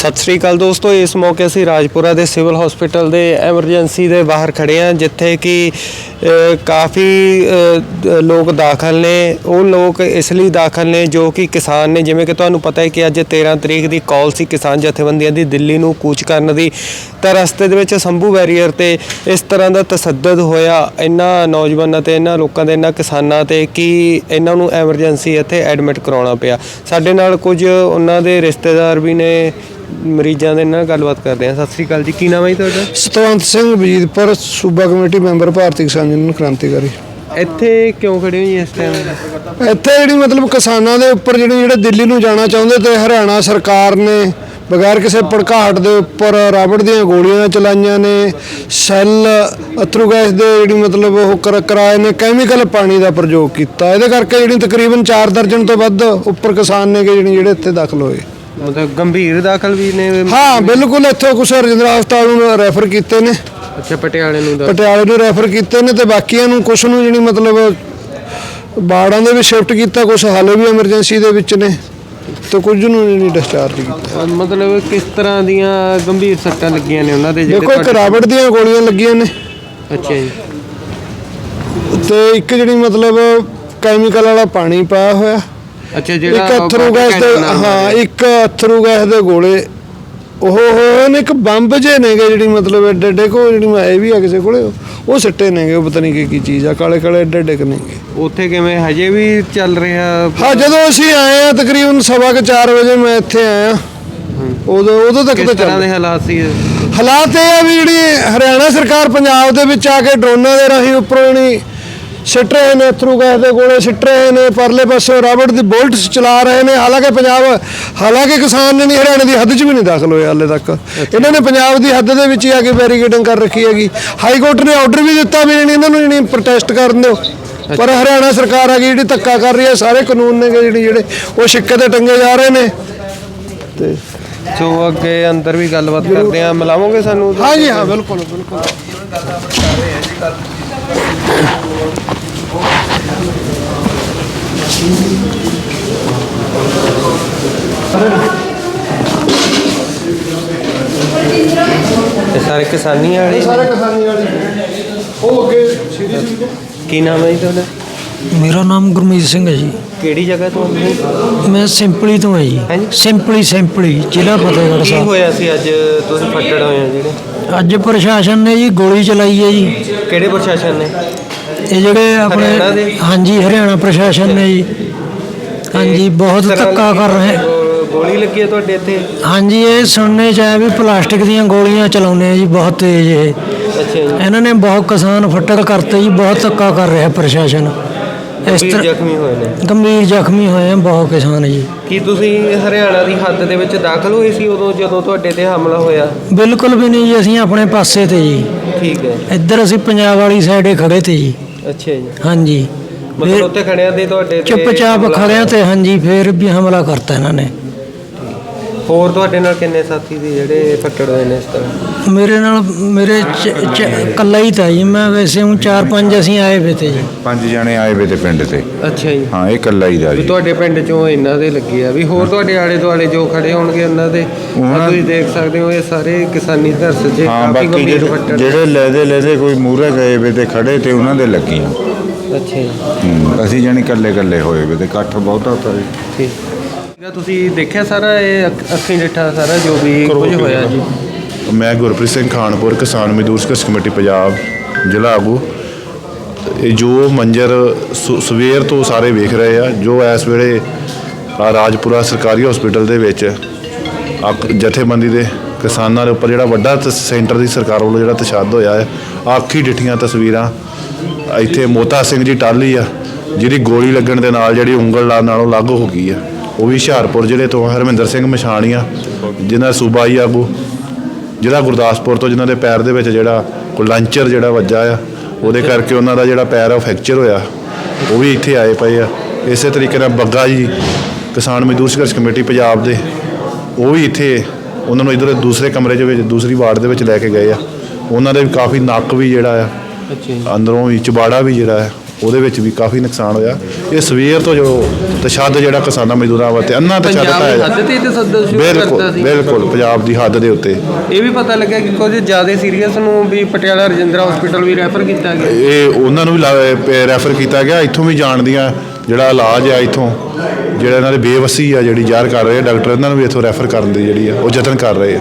ਸਤਿ ਸ੍ਰੀ ਅਕਾਲ ਦੋਸਤੋ, ਇਸ ਮੌਕੇ ਅਸੀਂ ਰਾਜਪੁਰਾ ਦੇ ਸਿਵਲ ਹਸਪੀਟਲ ਦੇ ਐਮਰਜੈਂਸੀ ਦੇ ਬਾਹਰ ਖੜੇ ਹਾਂ, ਜਿੱਥੇ ਕਿ ਕਾਫੀ ਲੋਕ ਦਾਖਲ ਨੇ। ਉਹ ਲੋਕ ਇਸ ਲਈ ਦਾਖਲ ਨੇ ਜੋ ਕਿ ਕਿਸਾਨ ਨੇ। ਜਿਵੇਂ ਕਿ ਤੁਹਾਨੂੰ ਪਤਾ ਹੈ ਕਿ ਅੱਜ 13 ਤਰੀਕ ਦੀ ਕਾਲ ਸੀ ਕਿਸਾਨ ਜਥੇਬੰਦੀਆਂ ਦੀ ਦਿੱਲੀ ਨੂੰ ਕੂਚ ਕਰਨ ਦੀ। ਤਾਂ ਰਸਤੇ ਦੇ ਵਿੱਚ ਸੰਭੂ ਬੈਰੀਅਰ ਤੇ ਇਸ ਤਰ੍ਹਾਂ ਦਾ ਤਸੱਦਦ ਹੋਇਆ। ਇਹਨਾਂ ਨੌਜਵਾਨਾਂ ਤੇ ਇਹਨਾਂ ਲੋਕਾਂ ਦੇ ਇਹਨਾਂ ਕਿਸਾਨਾਂ ਤੇ ਕਿ ਇਹਨਾਂ ਨੂੰ ਐਮਰਜੈਂਸੀ ਇੱਥੇ ਐਡਮਿਟ ਕਰਾਉਣਾ ਪਿਆ। ਸਾਡੇ ਨਾਲ ਕੁਝ ਉਹਨਾਂ ਦੇ ਰਿਸ਼ਤੇਦਾਰ ਵੀ ਨੇ। ਮਰੀਜ਼ਾਂ ਦੇ ਨਾਲ ਗੱਲਬਾਤ ਕਰਦੇ ਹਾਂ। ਸਤਿ ਸ੍ਰੀ ਅਕਾਲ ਜੀ ਕੀ ਨਾਮ ਹੈ ਜੀ ਤੁਹਾਡਾ? ਸਤਵੰਤ ਸਿੰਘ ਬਜੀਦਪੁਰ ਸੂਬਾ ਕਮੇਟੀ ਮੈਂਬਰ ਭਾਰਤੀ ਕਿਸਾਨ ਯੂਨੀਅਨ ਕ੍ਰਾਂਤੀਕਾਰੀ। ਇੱਥੇ ਕਿਉਂ ਖੜੇ ਹੋ ਜੀ ਇਸ ਟਾਈਮ ਇੱਥੇ ਜਿਹੜੀ ਮਤਲਬ ਕਿਸਾਨਾਂ ਦੇ ਉੱਪਰ ਜਿਹੜੇ ਜਿਹੜੇ ਦਿੱਲੀ ਨੂੰ ਜਾਣਾ ਚਾਹੁੰਦੇ ਤੇ ਹਰਿਆਣਾ ਸਰਕਾਰ ਨੇ ਬਗੈਰ ਕਿਸੇ ਭੜਕਾਹਟ ਦੇ ਉੱਪਰ ਰਾਬੜ ਦੀਆਂ ਗੋਲੀਆਂ ਚਲਾਈਆਂ ਨੇ ਸੈੱਲ ਅਥਰੂ ਗੈਸ ਦੇ ਜਿਹੜੀ ਮਤਲਬ ਉਹ ਕਰ- ਕਰਾਏ ਨੇ ਕੈਮੀਕਲ ਪਾਣੀ ਦਾ ਪ੍ਰਯੋਗ ਕੀਤਾ। ਇਹਦੇ ਕਰਕੇ ਜਿਹੜੀ ਤਕਰੀਬਨ 4 ਦਰਜਨ ਤੋਂ ਵੱਧ ਉੱਪਰ ਕਿਸਾਨ ਨੇ ਜਿਹੜੇ ਇੱਥੇ ਦਾਖਲ ਹੋਏ। ਮਤਲਬ ਗੰਭੀਰ ਦਾਖਲ ਵੀ ਨੇ? ਹਾਂ ਬਿਲਕੁਲ ਇੱਥੋਂ ਕੁਛ ਰਜਿੰਦਰਾ ਹਸਪਤਾਲ ਨੂੰ ਰੈਫਰ ਕੀਤੇ ਨੇ। ਅੱਛਾ ਪਟਿਆਲੇ ਨੂੰ ਪਟਿਆਲੇ ਨੂੰ ਰੈਫਰ ਕੀਤੇ ਨੇ ਤੇ ਬਾਕੀਆਂ ਨੂੰ ਕੁਝ ਨੂੰ ਜਿਹੜੀ ਮਤਲਬ ਬਾੜਾਂ ਦੇ ਵਿੱਚ ਸ਼ਿਫਟ ਕੀਤਾ ਕੁਝ ਹਾਲੇ ਵੀ ਐਮਰਜੈਂਸੀ ਦੇ ਵਿੱਚ ਨੇ ਤੇ ਕੁਝ ਨੂੰ ਜਿਹੜੀ ਡਿਸਚਾਰਜ ਕੀਤਾ। ਮਤਲਬ ਕਿਸ ਤਰ੍ਹਾਂ ਦੀਆਂ ਗੰਭੀਰ ਸੱਟਾਂ ਲੱਗੀਆਂ ਨੇ ਉਹਨਾਂ ਦੇ ਦੇਖੋ ਇੱਕ ਦੀਆਂ ਗੋਲੀਆਂ ਲੱਗੀਆਂ ਨੇ। ਅੱਛਾ ਜੀ। ਤੇ ਇੱਕ ਜਿਹੜੀ ਮਤਲਬ ਕੈਮੀਕਲ ਵਾਲਾ ਪਾਣੀ ਪਾਇਆ ਹੋਇਆ। ਅੱਛਾ ਜਿਹੜਾ ਇੱਕ ਅਥਰੂ ਗੈਸ ਦੇ ਨਾਲ ਹਾਂ ਇੱਕ ਅਥਰੂ ਗੈਸ ਦੇ ਗੋਲੇ। ਉਹ ਹੋਏ ਨੇ ਇੱਕ ਬੰਬ ਜੇ ਨੇਗੇ ਜਿਹੜੀ ਮਤਲਬ ਐਡੇ ਐਡੇ ਕੋ ਜਿਹੜੀ ਮੈਂ ਇਹ ਵੀ ਆ ਕਿਸੇ ਕੋਲੇ। ਉਹ ਸਿੱਟੇ ਨੇਗੇ ਉਹ ਪਤਾ ਨਹੀਂ ਕੀ ਕੀ ਚੀਜ਼ ਆ। ਕਾਲੇ ਕਾਲੇ ਐਡੇ ਐਡੇ ਕੁ ਨੇਗੇ। ਉੱਥੇ ਕਿਵੇਂ? ਹਜੇ ਵੀ ਚੱਲ ਰਿਹਾ ਹਾਂ ਜਦੋਂ ਅਸੀਂ ਆਏ ਆ ਤਕਰੀਬਨ ਸਵਾ ਕੁ ਚਾਰ ਵਜੇ ਮੈਂ ਇੱਥੇ ਆਇਆ। ਉਦੋਂ ਉਦੋਂ ਤੱਕ ਕਿਸ ਤਾਂ ਤਰ੍ਹਾਂ ਚੱਲ ਦੇ ਹਾਲਾਤ ਸੀ ਹਾਲਾਤ ਇਹ ਆ ਵੀ ਜਿਹੜੀ ਹਰਿਆਣਾ ਸਰਕਾਰ ਪੰਜਾਬ ਦੇ ਵਿੱਚ ਆ ਕੇ ਡਰੋਨਾਂ ਦੇ ਰਾਹੀਂ ਉੱਪਰੋਂ ਨਹੀਂ ਸਿੱਟ ਰਹੇ ਨੇ ਥਰੂ ਗੈਸ ਦੇ ਗੋਲੇ ਸਿੱਟ ਰਹੇ ਨੇ ਪਰਲੇ ਪਾਸੇ ਰਾਬਰਟ ਦੀ ਬੋਲਟਸ ਚਲਾ ਰਹੇ ਨੇ। ਹਾਲਾਂਕਿ ਪੰਜਾਬ ਹਾਲਾਂਕਿ ਕਿਸਾਨ ਨੇ ਨਹੀਂ ਹਰਿਆਣੇ ਦੀ ਹੱਦ 'ਚ ਵੀ ਨਹੀਂ ਦਾਖਲ ਹੋਏ ਹਾਲੇ ਤੱਕ। ਇਹਨਾਂ ਨੇ ਪੰਜਾਬ ਦੀ ਹੱਦ ਦੇ ਵਿੱਚ ਹੀ ਆ ਕੇ ਬੈਰੀਕੇਡਿੰਗ ਕਰ ਰੱਖੀ ਹੈਗੀ। ਹਾਈ ਕੋਰਟ ਨੇ ਆਰਡਰ ਵੀ ਦਿੱਤਾ ਵੀ ਇਹਨਾਂ ਨੂੰ ਜਿਹੜੀ ਪ੍ਰੋਟੈਸਟ ਕਰਨ ਦਿਓ। ਪਰ ਹਰਿਆਣਾ ਸਰਕਾਰ ਆ ਗਈ ਜਿਹੜੀ ਧੱਕਾ ਕਰ ਰਹੀ ਹੈ ਸਾਰੇ ਕਾਨੂੰਨ ਨੇ ਜਿਹੜੇ ਜਿਹੜੇ ਉਹ ਸਿੱਕੇ ਤੇ ਟੰਗੇ ਜਾ ਰਹੇ ਨੇ। ਤੇ ਸੋ ਅੱਗੇ ਅੰਦਰ ਵੀ ਗੱਲਬਾਤ ਕਰਦੇ ਆ ਮਿਲਾਵੋਗੇ ਸਾਨੂੰ? ਹਾਂ ਜੀ ਹਾਂ ਬਿਲਕੁਲ ਬਿਲਕੁਲ। ਇਹ ਸਾਰੇ ਕਿਸਾਨੀ ਵਾਲੇ? ਸਾਰੇ ਕਿਸਾਨੀ ਵਾਲੀ। ਉਹ ਅੱਗੇ ਸੀਰੀਜ਼ ਕੀ ਨਾਮ ਹੈ ਜੀ ਤੁਹਾਡਾ? ਮੇਰਾ ਨਾਮ ਗੁਰਮੀਤ ਸਿੰਘ ਹੈ ਜੀ। ਕਿਹੜੀ ਜਗ੍ਹਾ ਤੋਂ ਆਉਂਦੇ ਹੋ? ਮੈਂ ਸਿੰਪਲੀ ਤੋਂ ਹਾਂ ਜੀ। ਹਾਂਜੀ। ਸਿੰਪਲੀ ਸਿੰਪਲੀ ਜ਼ਿਲ੍ਹਾ ਫਤਿਹਗੜ੍ਹ ਕੀ ਸਾਹਿਬ। ਹੋਇਆ ਸੀ ਅੱਜ? ਤੁਸੀਂ ਫੱਟੜ ਹੋਏ ਹੋ ਜਿਹੜੇ। ਅੱਜ ਪ੍ਰਸ਼ਾਸਨ ਨੇ ਜੀ ਗੋਲੀ ਚਲਾਈ ਹੈ ਜੀ। ਕਿਹੜੇ ਪ੍ਰਸ਼ਾਸਨ ਨੇ? ਇਹ ਜਿਹੜੇ ਆਪਣੇ ਹਰਿਆਣਾ ਦੇ? ਹਾਂਜੀ ਹਰਿਆਣਾ ਪ੍ਰਸ਼ਾਸਨ ਨੇ ਜੀ। ਹਾਂਜੀ ਬਹੁਤ ਤਰ੍ਹਾਂ ਧੱਕਾ ਕਰ ਰਹੇ। ਗੋਲੀ ਲੱਗੀ ਹੈ ਤੁਹਾਡੇ ਇੱਥੇ? ਹਾਂਜੀ ਇਹ ਸੁਣਨੇ ਚ ਆਇਆ ਵੀ ਪਲਾਸਟਿਕ ਦੀਆਂ ਗੋਲੀਆਂ ਚਲਾਉਂਦੇ ਆ ਜੀ ਬਹੁਤ ਤੇਜ਼ ਇਹ। ਅੱਛਾ ਜੀ। ਇਹਨਾਂ ਨੇ ਬਹੁਤ ਕਿਸਾਨ ਫੱਟੜ ਕਰਤੇ ਜੀ ਬਹੁਤ ਧੱਕਾ ਕਰ ਰਿਹਾ ਪ੍ਰਸ਼ਾਸਨ। ਇਸ ਵੀਰ ਤਰ੍ਹਾਂ ਜ਼ਖਮੀ ਹੋਏ ਨੇ। ਗੰਭੀਰ ਜ਼ਖਮੀ ਹੋਏ ਆ ਬਹੁਤ ਕਿਸਾਨ ਜੀ। ਕੀ ਤੁਸੀਂ ਹਰਿਆਣਾ ਦੀ ਹੱਦ ਦੇ ਵਿੱਚ ਦਾਖਲ ਹੋਏ ਸੀ ਉਦੋਂ ਜਦੋਂ ਤੁਹਾਡੇ ਤੇ ਹਮਲਾ ਹੋਇਆ? ਬਿਲਕੁਲ ਵੀ ਨਹੀਂ ਜੀ ਅਸੀਂ ਆਪਣੇ ਪਾਸੇ ਤੇ ਜੀ। ਠੀਕ ਹੈ। ਇੱਧਰ ਅਸੀਂ ਪੰਜਾਬ ਵਾਲੀ ਸਾਈਡੇ ਖੜੇ ਤੇ ਜੀ। ਅੱਛਾ ਜੀ। ਹਾਂਜੀ। ਮਤਲਬ ਫਿਰ ਉੱਥੇ ਖੜਿਆਂ ਦੇ ਤੁਹਾਡੇ ਤੇ ਚੁੱਪਚਾਪ ਹਮਲਾ ਖੜਿਆ ਤੇ ਹਾਂਜੀ ਫੇਰ ਵੀ ਹਮਲਾ ਕਰਤਾ ਇਹਨਾਂ ਨੇ। ਹੋਰ ਤੁਹਾਡੇ ਨਾਲ ਕਿੰਨੇ ਸਾਥੀ ਸੀ ਜਿਹੜੇ ਫੱਟੜ ਹੋਏ ਨੇ ਇਸ ਤਰ੍ਹਾਂ? ਮੇਰੇ ਨਾਲ ਮੇਰੇ ਚ- ਚ- ਇਕੱਲਾ ਹੀ ਤਾਂ ਜੀ। ਮੈਂ ਵੈਸੇ ਹੂੰ ਚਾਰ ਪੰਜ ਅਸੀਂ ਆਏ ਵੇ ਤੇ ਜੀ। ਪੰਜ ਜਣੇ ਆਏ ਵੇ ਤੇ ਪਿੰਡ ਤੇ। ਅੱਛਾ ਜੀ। ਹਾਂ ਇਹ ਇਕੱਲਾ ਹੀ ਦਾ ਵੀ ਜੀ ਤੁਹਾਡੇ ਪਿੰਡ ਚੋਂ ਇਹਨਾਂ ਦੇ ਲੱਗੇ ਆ। ਵੀ ਹੋਰ ਤੁਹਾਡੇ ਆਲੇ ਦੁਆਲੇ ਜੋ ਖੜੇ ਹੋਣਗੇ ਉਹਨਾਂ ਦੇ ਆਹ ਉਹਨਾਂ- ਤੁਸੀਂ ਦੇਖ ਸਕਦੇ ਹੋ ਇਹ ਸਾਰੇ ਕਿਸਾਨੀ ਧਰਸ ਹਾਂ ਕਾਫੀ ਬਾਕੀ ਗੰਭੀਰ ਜਿਹੜੇ ਫੱਟੜ ਜਿਹੜੇ ਲੈਦੇ ਲੈਦੇ ਕੋਈ ਮੂਹਰੇ ਗਏ ਵੇ ਤੇ ਖੜੇ ਤੇ ਉਹਨਾਂ ਦੇ ਲੱਗੀਆਂ। ਅੱਛਾ ਜੀ। ਹੂੰ, ਅਸੀਂ ਜਾਣੀ ਇਕੱਲੇ ਇਕੱਲੇ ਹੋਏ ਵੇ ਤੇ ਇਕੱਠ ਬਹੁਤਾ ਤਾਂ ਜੀ। ਠੀਕ। ਠੀਕ ਤੁਸੀਂ ਦੇਖਿਆ ਸਾਰਾ ਇਹ ਅੱਖ- ਅੱਖੀਂ ਡਿੱਠਾ ਸਾਰਾ ਜੋ ਵੀ ਕੁਝ ਹੋਇਆ ਜੀ? ਮੈਂ ਗੁਰਪ੍ਰੀਤ ਸਿੰਘ ਖਾਨਪੁਰ ਕਿਸਾਨ ਮਜ਼ਦੂਰ ਸੰਘਰਸ਼ ਕਮੇਟੀ ਪੰਜਾਬ ਜ਼ਿਲ੍ਹਾ ਆਗੂ। ਇਹ ਜੋ ਮੰਜ਼ਰ ਸੁ- ਸਵੇਰ ਤੋਂ ਸਾਰੇ ਵੇਖ ਰਹੇ ਆ ਜੋ ਇਸ ਵੇਲੇ ਆ ਰਾਜਪੁਰਾ ਸਰਕਾਰੀ ਹਸਪੀਟਲ ਦੇ ਵਿੱਚ ਆ ਜਥੇਬੰਦੀ ਦੇ ਕਿਸਾਨਾਂ ਦੇ ਉੱਪਰ ਜਿਹੜਾ ਵੱਡਾ ਤ- ਸੈਂਟਰ ਦੀ ਸਰਕਾਰ ਵੱਲੋਂ ਜਿਹੜਾ ਤਸ਼ੱਦਦ ਹੋਇਆ ਹੈ ਆਖੀ ਡਿੱਠੀਆਂ ਤਸਵੀਰਾਂ। ਇੱਥੇ ਮੋਤਾ ਸਿੰਘ ਜੀ ਟਾਲੀ ਆ ਜਿਹਦੀ ਗੋਲੀ ਲੱਗਣ ਦੇ ਨਾਲ ਜਿਹੜੀ ਉਂਗਲ ਲਾ- ਨਾਲੋਂ ਲੱਗ ਹੋ ਗਈ ਆ। ਉਹ ਵੀ ਹੁਸ਼ਿਆਰਪੁਰ ਜ਼ਿਲ੍ਹੇ ਤੋਂ ਹਰਮਿੰਦਰ ਸਿੰਘ ਮਛਾਣੀਆਂ ਜਿਹਨਾਂ ਸੂਬਾਈ ਆਗੂ ਜਿਹੜਾ ਗੁਰਦਾਸਪੁਰ ਤੋਂ ਜਿਨ੍ਹਾਂ ਦੇ ਪੈਰ ਦੇ ਵਿੱਚ ਜਿਹੜਾ ਕੋਈ ਲਾਂਚਰ ਜਿਹੜਾ ਵੱਜਾ ਆ ਉਹਦੇ ਕਰਕੇ ਉਹਨਾਂ ਦਾ ਜਿਹੜਾ ਪੈਰ ਆ ਫ੍ਰੈਕਚਰ ਹੋਇਆ। ਉਹ ਵੀ ਇੱਥੇ ਆਏ ਪਏ ਆ। ਇਸੇ ਤਰੀਕੇ ਨਾਲ ਬੱਗਾ ਜੀ ਕਿਸਾਨ ਮਜ਼ਦੂਰ ਸੰਘਰਸ਼ ਕਮੇਟੀ ਪੰਜਾਬ ਦੇ ਉਹ ਵੀ ਇੱਥੇ ਉਹਨਾਂ ਨੂੰ ਇਧਰ ਦੂਸਰੇ ਕਮਰੇ ਦੇ ਵਿੱਚ ਦੂਸਰੀ ਵਾਰਡ ਦੇ ਵਿੱਚ ਲੈ ਕੇ ਗਏ ਆ। ਉਹਨਾਂ ਦੇ ਵੀ ਕਾਫੀ ਨੱਕ ਵੀ ਜਿਹੜਾ ਆ ਅੱਛਾ ਅੰਦਰੋਂ ਵੀ ਚਬਾੜਾ ਵੀ ਜਿਹੜਾ ਹੈ ਉਹਦੇ ਵਿੱਚ ਵੀ ਕਾਫੀ ਨੁਕਸਾਨ ਹੋਇਆ। ਇਹ ਸਵੇਰ ਤੋਂ ਜੋ ਤਸ਼ੱਦਦ ਜਿਹੜਾ ਕਿਸਾਨਾਂ ਮਜ਼ਦੂਰਾਂ ਵਾਸਤੇ ਅੰਨਾ ਤਸ਼ੱਦਦ ਹੱਦ ਤੇ ਤਸੱਦਦ ਸ਼ੁਰੂ ਕਰਤਾ ਬਿਲਕੁਲ ਸੀ। ਬਿਲਕੁਲ ਪੰਜਾਬ ਦੀ ਹੱਦ ਦੇ ਉੱਤੇ। ਇਹ ਵੀ ਪਤਾ ਲੱਗਿਆ ਕਿ ਕੁਝ ਜ਼ਿਆਦਾ ਸੀਰੀਅਸ ਨੂੰ ਵੀ ਪਟਿਆਲਾ ਰਜਿੰਦਰਾ ਹਸਪੀਟਲ ਵੀ ਰੈਫਰ ਕੀਤਾ ਗਿਆ। ਇਹ ਉਹਨਾਂ ਨੂੰ ਵੀ ਰੈਫਰ ਕੀਤਾ ਗਿਆ। ਇੱਥੋਂ ਵੀ ਜਾਣ ਦੀਆਂ ਜਿਹੜਾ ਇਲਾਜ ਆ ਇੱਥੋਂ ਜਿਹੜਾ ਇਹਨਾਂ ਦੇ ਬੇਵਸੀ ਆ ਜਿਹੜੀ ਜ਼ਾਹਰ ਕਰ ਰਹੇ ਆ ਡਾਕਟਰ ਇਹਨਾਂ ਨੂੰ ਵੀ ਇੱਥੋਂ ਰੈਫਰ ਕਰਨ ਦੀ ਜਿਹੜੀ ਆ ਉਹ ਯਤਨ ਕਰ ਰਹੇ ਆ।